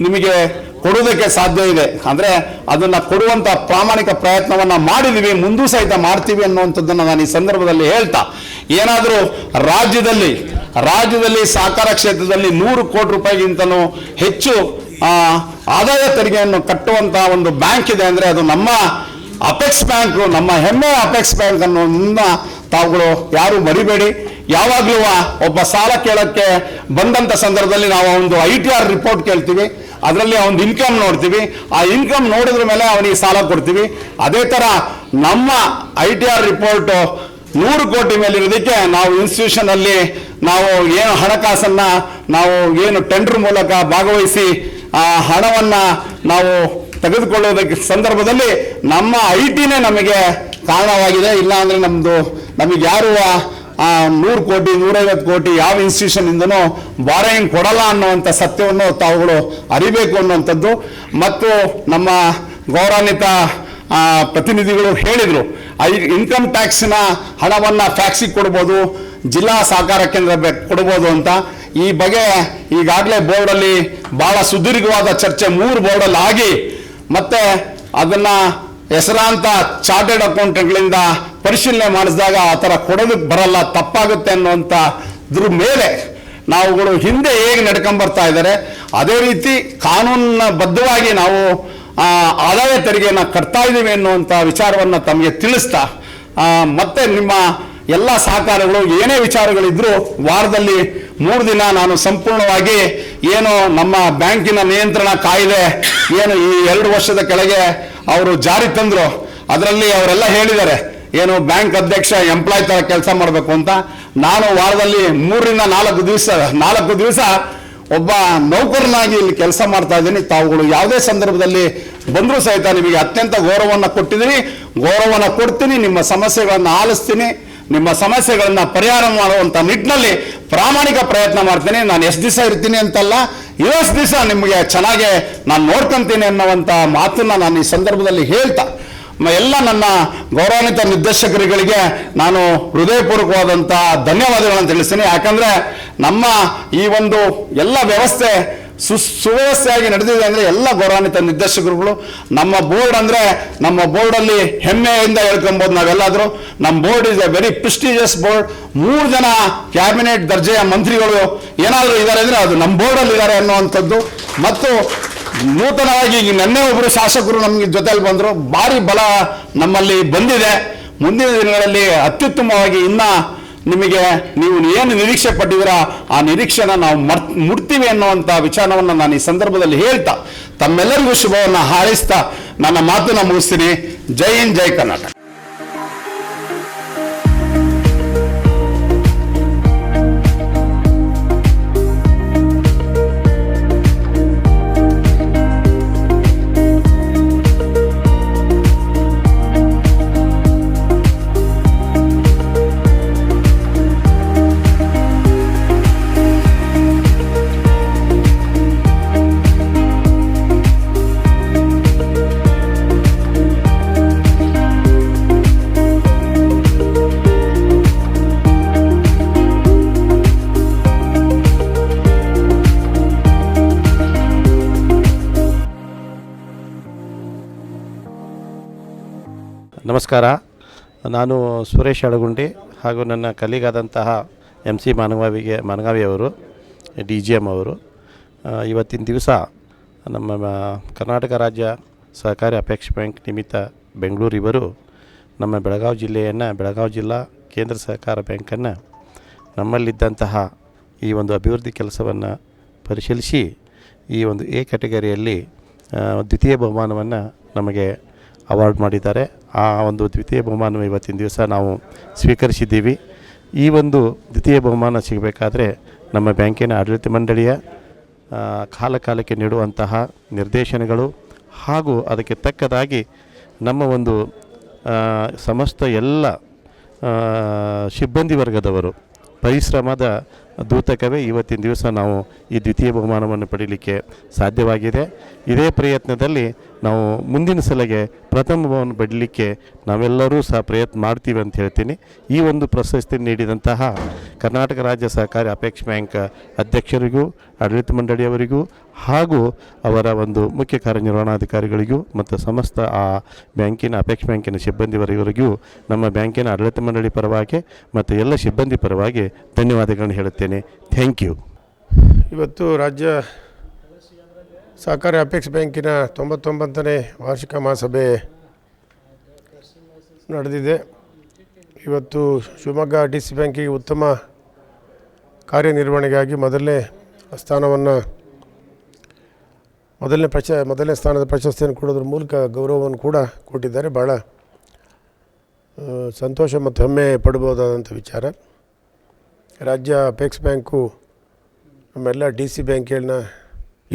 ನಿಮಗೆ ಕೊಡುವುದಕ್ಕೆ ಸಾಧ್ಯ ಇದೆ. ಅಂದರೆ ಅದನ್ನು ಕೊಡುವಂಥ ಪ್ರಾಮಾಣಿಕ ಪ್ರಯತ್ನವನ್ನು ಮಾಡಿದ್ದೀವಿ ಮುಂದೂ ಸಹಿತ ಮಾಡ್ತೀವಿ ಅನ್ನುವಂಥದ್ದನ್ನು ನಾನು ಈ ಸಂದರ್ಭದಲ್ಲಿ ಹೇಳ್ತಾ. ಏನಾದರೂ ರಾಜ್ಯದಲ್ಲಿ ರಾಜ್ಯದಲ್ಲಿ ಸಹಕಾರ ಕ್ಷೇತ್ರದಲ್ಲಿ ನೂರು ಕೋಟಿ ರೂಪಾಯಿಗಿಂತಲೂ ಹೆಚ್ಚು ಆದಾಯ ತೆರಿಗೆಯನ್ನು ಕಟ್ಟುವಂಥ ಒಂದು ಬ್ಯಾಂಕ್ ಇದೆ ಅಂದರೆ ಅದು ನಮ್ಮ ಅಪೆಕ್ಸ್ ಬ್ಯಾಂಕ್, ನಮ್ಮ ಹೆಮ್ಮೆಯ ಅಪೆಕ್ಸ್ ಬ್ಯಾಂಕ್ ಅನ್ನೋದನ್ನ ತಾವುಗಳು ಯಾರು ಮರಿಬೇಡಿ. ಯಾವಾಗಲೂ ಒಬ್ಬ ಸಾಲ ಕೇಳಕ್ಕೆ ಬಂದಂಥ ಸಂದರ್ಭದಲ್ಲಿ ನಾವು ಒಂದು ಐ ಟಿ ಆರ್ ರಿಪೋರ್ಟ್ ಕೇಳ್ತೀವಿ. ಅದರಲ್ಲಿ ಅವನ ಇನ್ಕಮ್ ನೋಡ್ತೀವಿ. ಆ ಇನ್ಕಮ್ ನೋಡಿದ್ರ ಮೇಲೆ ಅವನಿಗೆ ಸಾಲ ಕೊಡ್ತೀವಿ. ಅದೇ ಥರ ನಮ್ಮ ಐ ಟಿ ಆರ್ ರಿಪೋರ್ಟು ನೂರು ಕೋಟಿ ಮೇಲೆ ಇರೋದಕ್ಕೆ ನಾವು ಇನ್ಸ್ಟಿಟ್ಯೂಷನ್ ಅಲ್ಲಿ ನಾವು ಏನು ಹಣಕಾಸನ್ನ ನಾವು ಏನು ಟೆಂಡರ್ ಮೂಲಕ ಭಾಗವಹಿಸಿ, ಆ ಹಣವನ್ನ ನಾವು ತೆಗೆದುಕೊಳ್ಳೋದಕ್ಕೆ ಸಂದರ್ಭದಲ್ಲಿ ನಮ್ಮ ಐ ಟಿನೇ ನಮಗೆ ಕಾರಣವಾಗಿದೆ. ಇಲ್ಲ ಅಂದ್ರೆ ನಮ್ದು, ನಮಗೆ ಯಾರು ನೂರು ಕೋಟಿ, ನೂರೈವತ್ತು ಕೋಟಿ ಯಾವ ಇನ್ಸ್ಟಿಟ್ಯೂಷನ್ ಇಂದನೂ ಬಾರೋಯಿಂಗ್ ಕೊಡಲ್ಲ ಅನ್ನುವಂಥ ಸತ್ಯವನ್ನು ತಾವುಗಳು ಅರಿಬೇಕು ಅನ್ನುವಂಥದ್ದು. ಮತ್ತು ನಮ್ಮ ಗೌರವಾನ್ವಿತ ಪ್ರತಿನಿಧಿಗಳು ಹೇಳಿದರು ಇನ್ಕಮ್ ಟ್ಯಾಕ್ಸಿನ ಹಣವನ್ನು ಟ್ಯಾಕ್ಸಿಗೆ ಕೊಡ್ಬೋದು, ಜಿಲ್ಲಾ ಸಹಕಾರ ಕೇಂದ್ರ ಕೊಡ್ಬೋದು ಅಂತ. ಈ ಬಗ್ಗೆ ಈಗಾಗಲೇ ಬೋರ್ಡಲ್ಲಿ ಭಾಳ ಸುದೀರ್ಘವಾದ ಚರ್ಚೆ ಮೂರು ಬೋರ್ಡಲ್ಲಿ ಆಗಿ ಮತ್ತೆ ಅದನ್ನ ಹೆಸರಾಂತ ಚಾರ್ಟೆಡ್ ಅಕೌಂಟೆಂಟ್ಗಳಿಂದ ಪರಿಶೀಲನೆ ಮಾಡಿಸಿದಾಗ ಆ ಥರ ಕೊಡೋದಕ್ಕೆ ಬರಲ್ಲ, ತಪ್ಪಾಗುತ್ತೆ ಅನ್ನುವಂಥ ಇದ್ರ ಮೇಲೆ ನಾವುಗಳು ಹಿಂದೆ ಹೇಗೆ ನಡ್ಕೊಂಬರ್ತಾ ಇದ್ದಾರೆ, ಅದೇ ರೀತಿ ಕಾನೂನಿನ ಬದ್ಧವಾಗಿ ನಾವು ಆದಾಯ ತೆರಿಗೆಯನ್ನು ಕಟ್ತಾ ಇದ್ದೀವಿ ಅನ್ನುವಂಥ ವಿಚಾರವನ್ನು ತಮಗೆ ತಿಳಿಸ್ತಾ ಮತ್ತೆ ನಿಮ್ಮ ಎಲ್ಲ ಸಹಕಾರಗಳು ಏನೇ ವಿಚಾರಗಳಿದ್ರೂ ವಾರದಲ್ಲಿ ಮೂರು ದಿನ ನಾನು ಸಂಪೂರ್ಣವಾಗಿ ಏನು ನಮ್ಮ ಬ್ಯಾಂಕಿನ ನಿಯಂತ್ರಣ ಕಾಯಿದೆ, ಏನು ಈ ಎರಡು ವರ್ಷದ ಕೆಳಗೆ ಅವರು ಜಾರಿ ತಂದರು. ಅದರಲ್ಲಿ ಅವರೆಲ್ಲ ಹೇಳಿದ್ದಾರೆ, ಏನು ಬ್ಯಾಂಕ್ ಅಧ್ಯಕ್ಷ ಎಂಪ್ಲಾಯ್ ತರ ಕೆಲಸ ಮಾಡಬೇಕು ಅಂತ. ನಾನು ವಾರದಲ್ಲಿ ಮೂರರಿಂದ ನಾಲ್ಕು ದಿವಸ ನಾಲ್ಕು ದಿವಸ ಒಬ್ಬ ನೌಕರನಾಗಿ ಇಲ್ಲಿ ಕೆಲಸ ಮಾಡ್ತಾ ಇದ್ದೀನಿ. ತಾವುಗಳು ಯಾವುದೇ ಸಂದರ್ಭದಲ್ಲಿ ಬಂದರೂ ಸಹಿತ ನಿಮಗೆ ಅತ್ಯಂತ ಗೌರವವನ್ನು ಕೊಟ್ಟಿದ್ದೀನಿ. ಗೌರವವನ್ನು ಕೊಡ್ತೀನಿ, ನಿಮ್ಮ ಸಮಸ್ಯೆಗಳನ್ನು ಆಲಿಸ್ತೀನಿ. ನಿಮ್ಮ ಸಮಸ್ಯೆಗಳನ್ನು ಪರಿಹಾರ ಮಾಡುವಂಥ ನಿಟ್ಟಿನಲ್ಲಿ ಪ್ರಾಮಾಣಿಕ ಪ್ರಯತ್ನ ಮಾಡ್ತೀನಿ. ನಾನು ಎಷ್ಟು ದಿವಸ ಇರ್ತೀನಿ ಅಂತಲ್ಲ ಇವತ್ತು ದಿವಸ ನಿಮಗೆ ಚೆನ್ನಾಗೆ ನಾನು ನೋಡ್ಕೊತೀನಿ ಅನ್ನೋವಂಥ ಮಾತನ್ನು ನಾನು ಈ ಸಂದರ್ಭದಲ್ಲಿ ಹೇಳ್ತಾ ಎಲ್ಲ ನನ್ನ ಗೌರವಾನ್ವಿತ ನಿರ್ದೇಶಕರುಗಳಿಗೆ ನಾನು ಹೃದಯಪೂರ್ವಕವಾದಂಥ ಧನ್ಯವಾದಗಳನ್ನು ತಿಳಿಸ್ತೀನಿ. ಯಾಕಂದರೆ ನಮ್ಮ ಈ ಒಂದು ಎಲ್ಲ ವ್ಯವಸ್ಥೆ ಸು, ಸುವ್ಯವಸ್ಥೆಯಾಗಿ ನಡೆದಿದೆ ಅಂದರೆ ಎಲ್ಲ ಗೌರವಾನ್ವಿತ ನಿರ್ದೇಶಕರುಗಳು. ನಮ್ಮ ಬೋರ್ಡ್ ಅಂದರೆ ನಮ್ಮ ಬೋರ್ಡಲ್ಲಿ ಹೆಮ್ಮೆಯಿಂದ ಹೇಳ್ಕೊಬೋದು ನಾವೆಲ್ಲಾದರೂ. ನಮ್ಮ board is a very prestigious board. ಮೂರು ಜನ ಕ್ಯಾಬಿನೆಟ್ ದರ್ಜೆಯ ಮಂತ್ರಿಗಳು ಏನಾದರೂ ಇದ್ದಾರೆ ಅಂದರೆ ಅದು ನಮ್ಮ ಬೋರ್ಡಲ್ಲಿ ಇದ್ದಾರೆ ಅನ್ನುವಂಥದ್ದು. ಮತ್ತು ನೂತನವಾಗಿ ಈಗ ನೆನ್ನೆ ಒಬ್ಬರು ಶಾಸಕರು ನಮಗೆ ಜೊತೆಯಲ್ಲಿ ಬಂದರು. ಭಾರಿ ಬಲ ನಮ್ಮಲ್ಲಿ ಬಂದಿದೆ. ಮುಂದಿನ ದಿನಗಳಲ್ಲಿ ಅತ್ಯುತ್ತಮವಾಗಿ ಇನ್ನ ನಿಮಗೆ ನೀವು ಏನು ನಿರೀಕ್ಷೆ ಪಟ್ಟಿದ್ದೀರಾ, ಆ ನಿರೀಕ್ಷೆನ ನಾವು ಮರ್ ಮುಡ್ತೀವಿ ಅನ್ನುವಂಥ ವಿಚಾರವನ್ನು ನಾನು ಈ ಸಂದರ್ಭದಲ್ಲಿ ಹೇಳ್ತಾ, ತಮ್ಮೆಲ್ಲರಿಗೂ ಶುಭವನ್ನು ಹಾರೈಸ್ತಾ ನನ್ನ ಮಾತನ್ನ ಮುಗಿಸ್ತೀನಿ. ಜೈ ಹಿಂದ್, ಜೈ ಕರ್ನಾಟಕ. ನಮಸ್ಕಾರ. ನಾನು ಸುರೇಶ್ ಅಳಗುಂಡಿ ಹಾಗೂ ನನ್ನ ಕಲೀಗಾದಂತಹ ಎಂ ಸಿ ಮಾನಗಾವಿಗೆ ಮಾನಗಾವಿ ಅವರು, ಡಿ ಜಿ ಎಂ ಅವರು ಇವತ್ತಿನ ದಿವಸ ನಮ್ಮ ಕರ್ನಾಟಕ ರಾಜ್ಯ ಸಹಕಾರಿ ಅಪೇಕ್ಷ ಬ್ಯಾಂಕ್ ನಿಮಿತ್ತ ಬೆಂಗಳೂರು ಇವರು ನಮ್ಮ ಬೆಳಗಾವಿ ಜಿಲ್ಲೆಯನ್ನು ಬೆಳಗಾವಿ ಜಿಲ್ಲಾ ಕೇಂದ್ರ ಸಹಕಾರ ಬ್ಯಾಂಕನ್ನು ನಮ್ಮಲ್ಲಿದ್ದಂತಹ ಈ ಒಂದು ಅಭಿವೃದ್ಧಿ ಕೆಲಸವನ್ನು ಪರಿಶೀಲಿಸಿ ಈ ಒಂದು ಎ ಕ್ಯಾಟಗರಿಯಲ್ಲಿ ದ್ವಿತೀಯ ಬಹುಮಾನವನ್ನು ನಮಗೆ ಅವಾರ್ಡ್ ಮಾಡಿದ್ದಾರೆ. ಆ ಒಂದು ದ್ವಿತೀಯ ಬಹುಮಾನ ಇವತ್ತಿನ ದಿವಸ ನಾವು ಸ್ವೀಕರಿಸಿದ್ದೀವಿ. ಈ ಒಂದು ದ್ವಿತೀಯ ಬಹುಮಾನ ಸಿಗಬೇಕಾದ್ರೆ ನಮ್ಮ ಬ್ಯಾಂಕಿನ ಆಡಳಿತ ಮಂಡಳಿಯ ಕಾಲ ಕಾಲಕ್ಕೆ ನೀಡುವಂತಹ ನಿರ್ದೇಶನಗಳು ಹಾಗೂ ಅದಕ್ಕೆ ತಕ್ಕದಾಗಿ ನಮ್ಮ ಒಂದು ಸಮಸ್ತ ಎಲ್ಲ ಸಿಬ್ಬಂದಿ ವರ್ಗದವರು, ಪರಿಶ್ರಮದ ದೂತಕವೇ, ಇವತ್ತಿನ ದಿವಸ ನಾವು ಈ ದ್ವಿತೀಯ ಬಹುಮಾನವನ್ನು ಪಡೀಲಿಕ್ಕೆ ಸಾಧ್ಯವಾಗಿದೆ. ಇದೇ ಪ್ರಯತ್ನದಲ್ಲಿ ನಾವು ಮುಂದಿನ ಸಲಗೆ ಪ್ರಥಮ ಬಹುಮಾನ ಪಡೀಲಿಕ್ಕೆ ನಾವೆಲ್ಲರೂ ಸಹ ಪ್ರಯತ್ನ ಮಾಡ್ತೀವಿ ಅಂತ ಹೇಳ್ತೀನಿ. ಈ ಒಂದು ಪ್ರಶಸ್ತಿ ನೀಡಿದಂತಹ ಕರ್ನಾಟಕ ರಾಜ್ಯ ಸಹಕಾರಿ ಅಪೇಕ್ಷ ಬ್ಯಾಂಕ್ ಅಧ್ಯಕ್ಷರಿಗೂ, ಆಡಳಿತ ಮಂಡಳಿಯವರಿಗೂ ಹಾಗೂ ಅವರ ಒಂದು ಮುಖ್ಯ ಕಾರ್ಯನಿರ್ವಹಣಾಧಿಕಾರಿಗಳಿಗೂ ಮತ್ತು ಸಮಸ್ತ ಆ ಬ್ಯಾಂಕಿನ ಅಪೇಕ್ಷ ಬ್ಯಾಂಕಿನ ಸಿಬ್ಬಂದಿ ವರ್ಗರಿಗೂ ನಮ್ಮ ಬ್ಯಾಂಕಿನ ಆಡಳಿತ ಮಂಡಳಿ ಪರವಾಗಿ ಮತ್ತು ಎಲ್ಲ ಸಿಬ್ಬಂದಿ ಪರವಾಗಿ ಧನ್ಯವಾದಗಳನ್ನು ಹೇಳುತ್ತೇನೆ ಥ್ಯಾಂಕ್ ಯು ಇವತ್ತು ರಾಜ್ಯ ಸಹಕಾರಿ ಅಪೆಕ್ಸ್ ಬ್ಯಾಂಕಿನ ತೊಂಬತ್ತೊಂಬತ್ತನೇ ವಾರ್ಷಿಕ ಮಹಾಸಭೆ ನಡೆದಿದೆ. ಇವತ್ತು ಶಿವಮೊಗ್ಗ ಡಿ ಸಿ ಬ್ಯಾಂಕಿಗೆ ಉತ್ತಮ ಕಾರ್ಯನಿರ್ವಹಣೆಗಾಗಿ ಮೊದಲನೇ ಸ್ಥಾನವನ್ನು, ಮೊದಲನೇ ಪ್ರಶ, ಮೊದಲನೇ ಸ್ಥಾನದ ಪ್ರಶಸ್ತಿಯನ್ನು ಕೊಡೋದ್ರ ಮೂಲಕ ಗೌರವವನ್ನು ಕೂಡ ಕೊಟ್ಟಿದ್ದಾರೆ. ಭಾಳ ಸಂತೋಷ ಮತ್ತು ಹೆಮ್ಮೆ ಪಡ್ಬೋದಾದಂಥ ವಿಚಾರ. ರಾಜ್ಯ ಅಪೆಕ್ಸ್ ಬ್ಯಾಂಕು, ನಮ್ಮೆಲ್ಲ ಡಿ ಸಿ ಬ್ಯಾಂಕ್ಗಳನ್ನ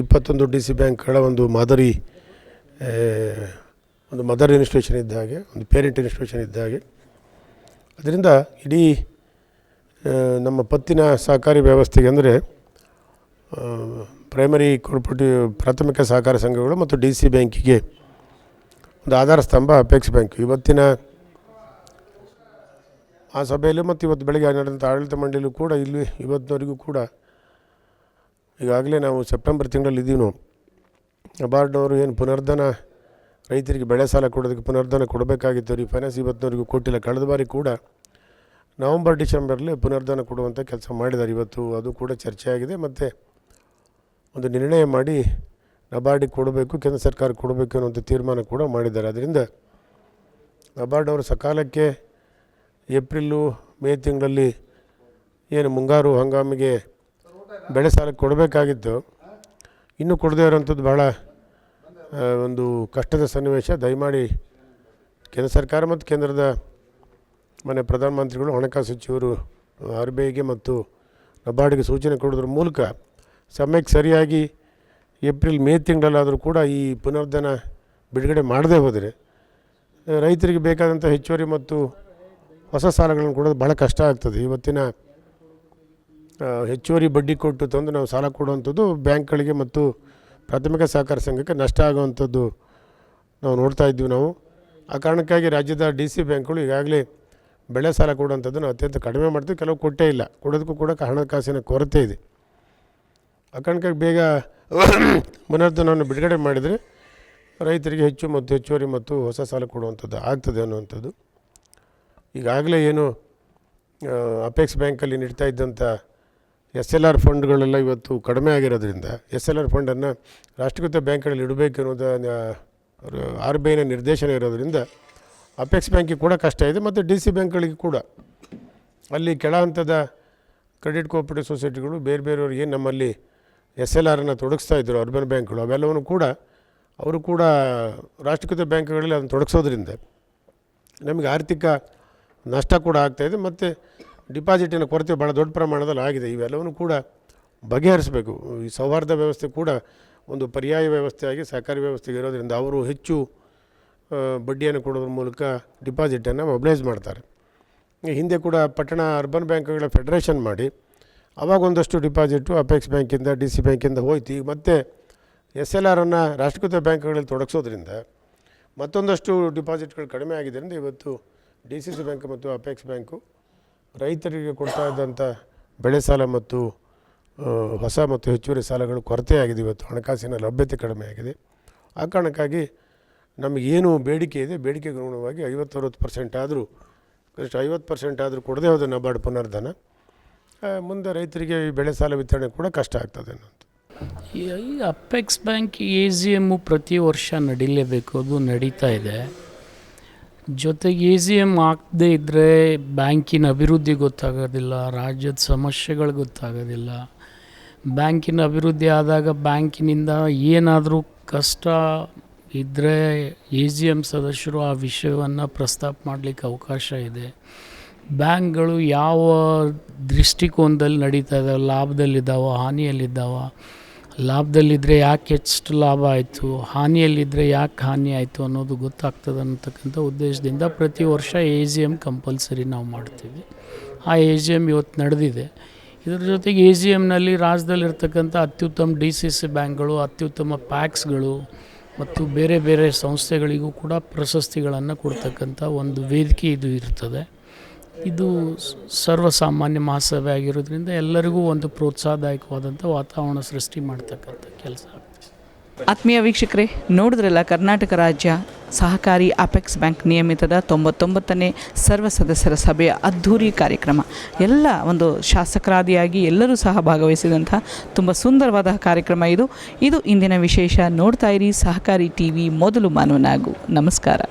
ಇಪ್ಪತ್ತೊಂದು ಡಿ ಸಿ ಬ್ಯಾಂಕ್ಗಳ ಒಂದು ಮಾದರಿ ಒಂದು ಮದರ್ ಇನ್ಸ್ಟಿಟ್ಯೂಷನ್ ಇದ್ದ ಹಾಗೆ, ಒಂದು ಪೇರೆಂಟ್ ಇನ್ಸ್ಟಿಟ್ಯೂಷನ್ ಇದ್ದ ಹಾಗೆ. ಅದರಿಂದ ಇಡೀ ನಮ್ಮ ಪತ್ತಿನ ಸಹಕಾರಿ ವ್ಯವಸ್ಥೆಗೆ ಅಂದರೆ ಪ್ರೈಮರಿ ಕಾರ್ಪೊರೇಟಿವ್ ಪ್ರಾಥಮಿಕ ಸಹಕಾರ ಸಂಘಗಳು ಮತ್ತು ಡಿ ಸಿ ಬ್ಯಾಂಕಿಗೆ ಒಂದು ಆಧಾರ ಸ್ತಂಭ ಅಪೆಕ್ಸ್ ಬ್ಯಾಂಕ್. ಇವತ್ತಿನ ಆ ಸಭೆಯಲ್ಲಿ ಮತ್ತು ಇವತ್ತು ಬೆಳಗ್ಗೆ ನಡೆದಂಥ ಆಡಳಿತ ಮಂಡಳಿಯಲ್ಲೂ ಕೂಡ ಇಲ್ಲಿ ಇವತ್ತಿನವರೆಗೂ ಕೂಡ ಈಗಾಗಲೇ ನಾವು ಸೆಪ್ಟೆಂಬರ್ ತಿಂಗಳಲ್ಲಿ ಇದ್ದೀವಿ ನಾವು. ನಬಾರ್ಡ್ನವರು ಏನು ಪುನರ್ಧನ ರೈತರಿಗೆ ಬೆಳೆ ಸಾಲ ಕೊಡೋದಕ್ಕೆ ಪುನರ್ಧನ ಕೊಡಬೇಕಾಗಿತ್ತು. ರೀ ಫೈನಾನ್ಸ್ ಇವತ್ತಿನವರೆಗೂ ಕೊಟ್ಟಿಲ್ಲ. ಕಳೆದ ಬಾರಿ ಕೂಡ ನವಂಬರ್ ಡಿಸೆಂಬರಲ್ಲಿ ಪುನರ್ಧನ ಕೊಡುವಂಥ ಕೆಲಸ ಮಾಡಿದ್ದಾರೆ. ಇವತ್ತು ಅದು ಕೂಡ ಚರ್ಚೆ ಆಗಿದೆ ಮತ್ತು ಒಂದು ನಿರ್ಣಯ ಮಾಡಿ ನಬಾರ್ಡಿಗೆ ಕೊಡಬೇಕು, ಕೇಂದ್ರ ಸರ್ಕಾರ ಕೊಡಬೇಕು ಅನ್ನುವಂಥ ತೀರ್ಮಾನ ಕೂಡ ಮಾಡಿದ್ದಾರೆ. ಅದರಿಂದ ನಬಾರ್ಡ್ ಅವರು ಸಕಾಲಕ್ಕೆ ಏಪ್ರಿಲ್ಲು ಮೇ ತಿಂಗಳಲ್ಲಿ ಏನು ಮುಂಗಾರು ಹಂಗಾಮಿಗೆ ಬೆಳೆ ಸಾಲ ಕೊಡಬೇಕಾಗಿತ್ತು. ಇನ್ನೂ ಕೊಡದೇ ಇರೋವಂಥದ್ದು ಭಾಳ ಒಂದು ಕಷ್ಟದ ಸನ್ನಿವೇಶ. ದಯಮಾಡಿ ಕೇಂದ್ರ ಸರ್ಕಾರ ಮತ್ತು ಕೇಂದ್ರದ ಮನೆ ಪ್ರಧಾನಮಂತ್ರಿಗಳು, ಹಣಕಾಸು ಸಚಿವರು ಆರ್ ಬಿ ಐಗೆ ಮತ್ತು ನಬಾರ್ಡ್ಗೆ ಸೂಚನೆ ಕೊಡೋದ್ರ ಮೂಲಕ ಸಮಯಕ್ಕೆ ಸರಿಯಾಗಿ ಏಪ್ರಿಲ್, ಮೇ ತಿಂಗಳಲ್ಲಾದರೂ ಕೂಡ ಈ ಪುನರ್ಧನ ಬಿಡುಗಡೆ ಮಾಡದೇ ಹೋದರೆ, ರೈತರಿಗೆ ಬೇಕಾದಂಥ ಹೆಚ್ಚುವರಿ ಮತ್ತು ಹೊಸ ಸಾಲಗಳನ್ನು ಕೊಡೋದು ಭಾಳ ಕಷ್ಟ ಆಗ್ತದೆ. ಇವತ್ತಿನ ಹೆಚ್ಚುವರಿ ಬಡ್ಡಿ ಕೊಟ್ಟು ತಂದು ನಾವು ಸಾಲ ಕೊಡುವಂಥದ್ದು ಬ್ಯಾಂಕ್ಗಳಿಗೆ ಮತ್ತು ಪ್ರಾಥಮಿಕ ಸಹಕಾರ ಸಂಘಕ್ಕೆ ನಷ್ಟ ಆಗುವಂಥದ್ದು ನಾವು ನೋಡ್ತಾ ಇದ್ದೀವಿ ನಾವು. ಆ ಕಾರಣಕ್ಕಾಗಿ ರಾಜ್ಯದ ಡಿ ಸಿ ಬ್ಯಾಂಕ್ಗಳು ಈಗಾಗಲೇ ಬೆಳೆ ಸಾಲ ಕೊಡುವಂಥದ್ದನ್ನು ಅತ್ಯಂತ ಕಡಿಮೆ ಮಾಡ್ತೀವಿ. ಕೆಲವು ಕೊಟ್ಟೇ ಇಲ್ಲ. ಕೊಡೋದಕ್ಕೂ ಕೂಡ ಹಣಕಾಸಿನ ಕೊರತೆ ಇದೆ. ಆ ಕಾರಣಕ್ಕಾಗಿ ಬೇಗ ಪುನರ್ಧನವನ್ನು ಬಿಡುಗಡೆ ಮಾಡಿದರೆ ರೈತರಿಗೆ ಹೆಚ್ಚು ಮತ್ತು ಹೆಚ್ಚುವರಿ ಮತ್ತು ಹೊಸ ಸಾಲ ಕೊಡುವಂಥದ್ದು ಆಗ್ತದೆ ಅನ್ನುವಂಥದ್ದು. ಈಗಾಗಲೇ ಏನು ಅಪೆಕ್ಸ್ ಬ್ಯಾಂಕಲ್ಲಿ ನೀಡ್ತಾ ಇದ್ದಂಥ ಎಸ್ ಎಲ್ ಆರ್ ಫಂಡ್ಗಳೆಲ್ಲ ಇವತ್ತು ಕಡಿಮೆ ಆಗಿರೋದ್ರಿಂದ ಎಸ್ ಎಲ್ ಆರ್ ಫಂಡನ್ನು ರಾಷ್ಟ್ರೀಕೃತ ಬ್ಯಾಂಕ್ಗಳಲ್ಲಿ ಇಡಬೇಕು ಅನ್ನೋದು ಆರ್ ಬಿ ಐನ ನಿರ್ದೇಶನ ಇರೋದ್ರಿಂದ ಅಪೆಕ್ಸ್ ಬ್ಯಾಂಕಿಗೆ ಕೂಡ ಕಷ್ಟ ಇದೆ ಮತ್ತು ಡಿ ಸಿ ಬ್ಯಾಂಕ್ಗಳಿಗೆ ಕೂಡ. ಅಲ್ಲಿ ಕೆಳ ಹಂತದ ಕ್ರೆಡಿಟ್ ಕೋಆಪರೇಟಿವ್ ಸೊಸೈಟಿಗಳು ಬೇರೆ ಬೇರೆಯವರು ಏನು ನಮ್ಮಲ್ಲಿ ಎಸ್ ಎಲ್ ಆರನ್ನು ತೊಡಗಿಸ್ತಾ ಇದ್ದರು ಅರ್ಬನ್ ಬ್ಯಾಂಕ್ಗಳು ಅವೆಲ್ಲವನ್ನು ಕೂಡ ಅವರು ಕೂಡ ರಾಷ್ಟ್ರೀಕೃತ ಬ್ಯಾಂಕ್ಗಳಲ್ಲಿ ಅದನ್ನು ತೊಡಗಿಸೋದ್ರಿಂದ ನಮಗೆ ಆರ್ಥಿಕ ನಷ್ಟ ಕೂಡ ಆಗ್ತಾಯಿದೆ ಮತ್ತು ಡಿಪಾಸಿಟಿನ ಕೊರತೆ ಭಾಳ ದೊಡ್ಡ ಪ್ರಮಾಣದಲ್ಲಿ ಆಗಿದೆ. ಇವೆಲ್ಲವನ್ನು ಕೂಡ ಬಗೆಹರಿಸಬೇಕು. ಈ ಸೌಹಾರ್ದ ವ್ಯವಸ್ಥೆ ಕೂಡ ಒಂದು ಪರ್ಯಾಯ ವ್ಯವಸ್ಥೆಯಾಗಿ, ಸಹಕಾರಿ ವ್ಯವಸ್ಥೆಗೆ ಇರೋದರಿಂದ ಅವರು ಹೆಚ್ಚು ಬಡ್ಡಿಯನ್ನು ಕೊಡೋದ್ರ ಮೂಲಕ ಡಿಪಾಸಿಟನ್ನು ಮೊಬಿಲೈಸ್ ಮಾಡ್ತಾರೆ. ಹಿಂದೆ ಕೂಡ ಪಟ್ಟಣ ಅರ್ಬನ್ ಬ್ಯಾಂಕ್ಗಳ ಫೆಡರೇಷನ್ ಮಾಡಿ ಅವಾಗ ಒಂದಷ್ಟು ಡಿಪಾಸಿಟು ಅಪೆಕ್ಸ್ ಬ್ಯಾಂಕಿಂದ, ಡಿ ಸಿ ಬ್ಯಾಂಕಿಂದ ಹೋಯ್ತು. ಈಗ ಮತ್ತೆ ಎಸ್ ಎಲ್ ಆರನ್ನು ರಾಷ್ಟ್ರೀಕೃತ ಬ್ಯಾಂಕ್ಗಳಲ್ಲಿ ತೊಡಗಿಸೋದ್ರಿಂದ ಮತ್ತೊಂದಷ್ಟು ಡಿಪಾಸಿಟ್ಗಳು ಕಡಿಮೆ ಆಗಿದ್ದರಿಂದ ಇವತ್ತು ಡಿ ಸಿ ಸಿ ಬ್ಯಾಂಕ್ ಮತ್ತು ಅಪೆಕ್ಸ್ ಬ್ಯಾಂಕು ರೈತರಿಗೆ ಕೊಡ್ತಾ ಇದ್ದಂಥ ಬೆಳೆ ಸಾಲ ಮತ್ತು ಹೊಸ ಮತ್ತು ಹೆಚ್ಚುವರಿ ಸಾಲಗಳು ಕೊರತೆಯಾಗಿದೆ ಇವತ್ತು. ಹಣಕಾಸಿನ ಲಭ್ಯತೆ ಕಡಿಮೆ ಆಗಿದೆ. ಆ ಕಾರಣಕ್ಕಾಗಿ ನಮಗೇನು ಬೇಡಿಕೆ ಇದೆ. ಬೇಡಿಕೆಗೆ ಅನುಗುಣವಾಗಿ ಐವತ್ತು ಅರವತ್ತು ಪರ್ಸೆಂಟ್ ಆದರೂ, ಕನಿಷ್ಠ ಐವತ್ತು ಪರ್ಸೆಂಟ್ ಆದರೂ ಕೊಡದೆ ಹೋದ ನಬಾರ್ಡ್ ಪುನರ್ಧನ ಮುಂದೆ ರೈತರಿಗೆ ಈ ಬೆಳೆ ಸಾಲ ವಿತರಣೆ ಕೂಡ ಕಷ್ಟ ಆಗ್ತದೆ ಈ ಈ apex bank A G M ಪ್ರತಿ ವರ್ಷ ನಡೀಲೇಬೇಕು. ಅದು ನಡೀತಾ ಇದೆ. ಜೊತೆಗೆ ಎ ಸಿ ಎಂ ಆಗದೇ ಇದ್ದರೆ ಬ್ಯಾಂಕಿನ ಅಭಿವೃದ್ಧಿ ಗೊತ್ತಾಗೋದಿಲ್ಲ, ರಾಜ್ಯದ ಸಮಸ್ಯೆಗಳು ಗೊತ್ತಾಗೋದಿಲ್ಲ. ಬ್ಯಾಂಕಿನ ಅಭಿವೃದ್ಧಿ ಆದಾಗ ಬ್ಯಾಂಕಿನಿಂದ ಏನಾದರೂ ಕಷ್ಟ ಇದ್ದರೆ ಎ ಜಿ ಎಂ ಸದಸ್ಯರು ಆ ವಿಷಯವನ್ನು ಪ್ರಸ್ತಾಪ ಮಾಡಲಿಕ್ಕೆ ಅವಕಾಶ ಇದೆ. ಬ್ಯಾಂಕ್ಗಳು ಯಾವ ದೃಷ್ಟಿಕೋನದಲ್ಲಿ ನಡೀತಾ ಇದ್ದಾವೆ ಲಾಭದಲ್ಲಿದ್ದಾವೆ, ಹಾನಿಯಲ್ಲಿದ್ದಾವ ಲಾಭದಲ್ಲಿದ್ದರೆ ಯಾಕೆ ಎಷ್ಟು ಲಾಭ ಆಯಿತು ಹಾನಿಯಲ್ಲಿದ್ದರೆ ಯಾಕೆ ಹಾನಿ ಆಯಿತು ಅನ್ನೋದು ಗೊತ್ತಾಗ್ತದೆ ಅನ್ನತಕ್ಕಂಥ ಉದ್ದೇಶದಿಂದ ಪ್ರತಿ ವರ್ಷ ಎ ಜಿ ಎಂ ಕಂಪಲ್ಸರಿ ನಾವು ಮಾಡ್ತೀವಿ. ಆ ಎ ಜಿ ಎಂ ಇವತ್ತು ನಡೆದಿದೆ. ಇದ್ರ ಜೊತೆಗೆ ಎ ಜಿ ಎಮ್ನಲ್ಲಿ ರಾಜ್ಯದಲ್ಲಿರ್ತಕ್ಕಂಥ ಅತ್ಯುತ್ತಮ ಡಿ ಸಿ ಸಿ ಬ್ಯಾಂಕ್ಗಳು, ಅತ್ಯುತ್ತಮ ಪ್ಯಾಕ್ಸ್ಗಳು ಮತ್ತು ಬೇರೆ ಬೇರೆ ಸಂಸ್ಥೆಗಳಿಗೂ ಕೂಡ ಪ್ರಶಸ್ತಿಗಳನ್ನು ಕೊಡ್ತಕ್ಕಂಥ ಒಂದು ವೇದಿಕೆ ಇದು ಇರ್ತದೆ. ಇದು ಸರ್ವಸಾಮಾನ್ಯ ಮಹಾಸಭೆ ಆಗಿರೋದ್ರಿಂದ ಎಲ್ಲರಿಗೂ ಒಂದು ಪ್ರೋತ್ಸಾಹದಾಯಕವಾದಂಥ ವಾತಾವರಣ ಸೃಷ್ಟಿ ಮಾಡ್ತಕ್ಕಂಥ ಕೆಲಸ ಆತ್ಮೀಯ ವೀಕ್ಷಕರೇ, ನೋಡಿದ್ರಲ್ಲ, ಕರ್ನಾಟಕ ರಾಜ್ಯ ಸಹಕಾರಿ ಅಪೆಕ್ಸ್ ಬ್ಯಾಂಕ್ ನಿಯಮಿತದ ತೊಂಬತ್ತೊಂಬತ್ತನೇ ಸರ್ವ ಸದಸ್ಯರ ಸಭೆಯ ಅದ್ಧೂರಿ ಕಾರ್ಯಕ್ರಮ. ಎಲ್ಲ ಒಂದು ಶಾಸಕರಾದಿಯಾಗಿ ಎಲ್ಲರೂ ಸಹ ಭಾಗವಹಿಸಿದಂಥ ತುಂಬ ಸುಂದರವಾದ ಕಾರ್ಯಕ್ರಮ ಇದು. ಇದು ಇಂದಿನ ವಿಶೇಷ. ನೋಡ್ತಾ ಇರಿ ಸಹಕಾರಿ ಟಿ ವಿ ಮೊದಲು ಮಾನವನಾಗು. ನಮಸ್ಕಾರ.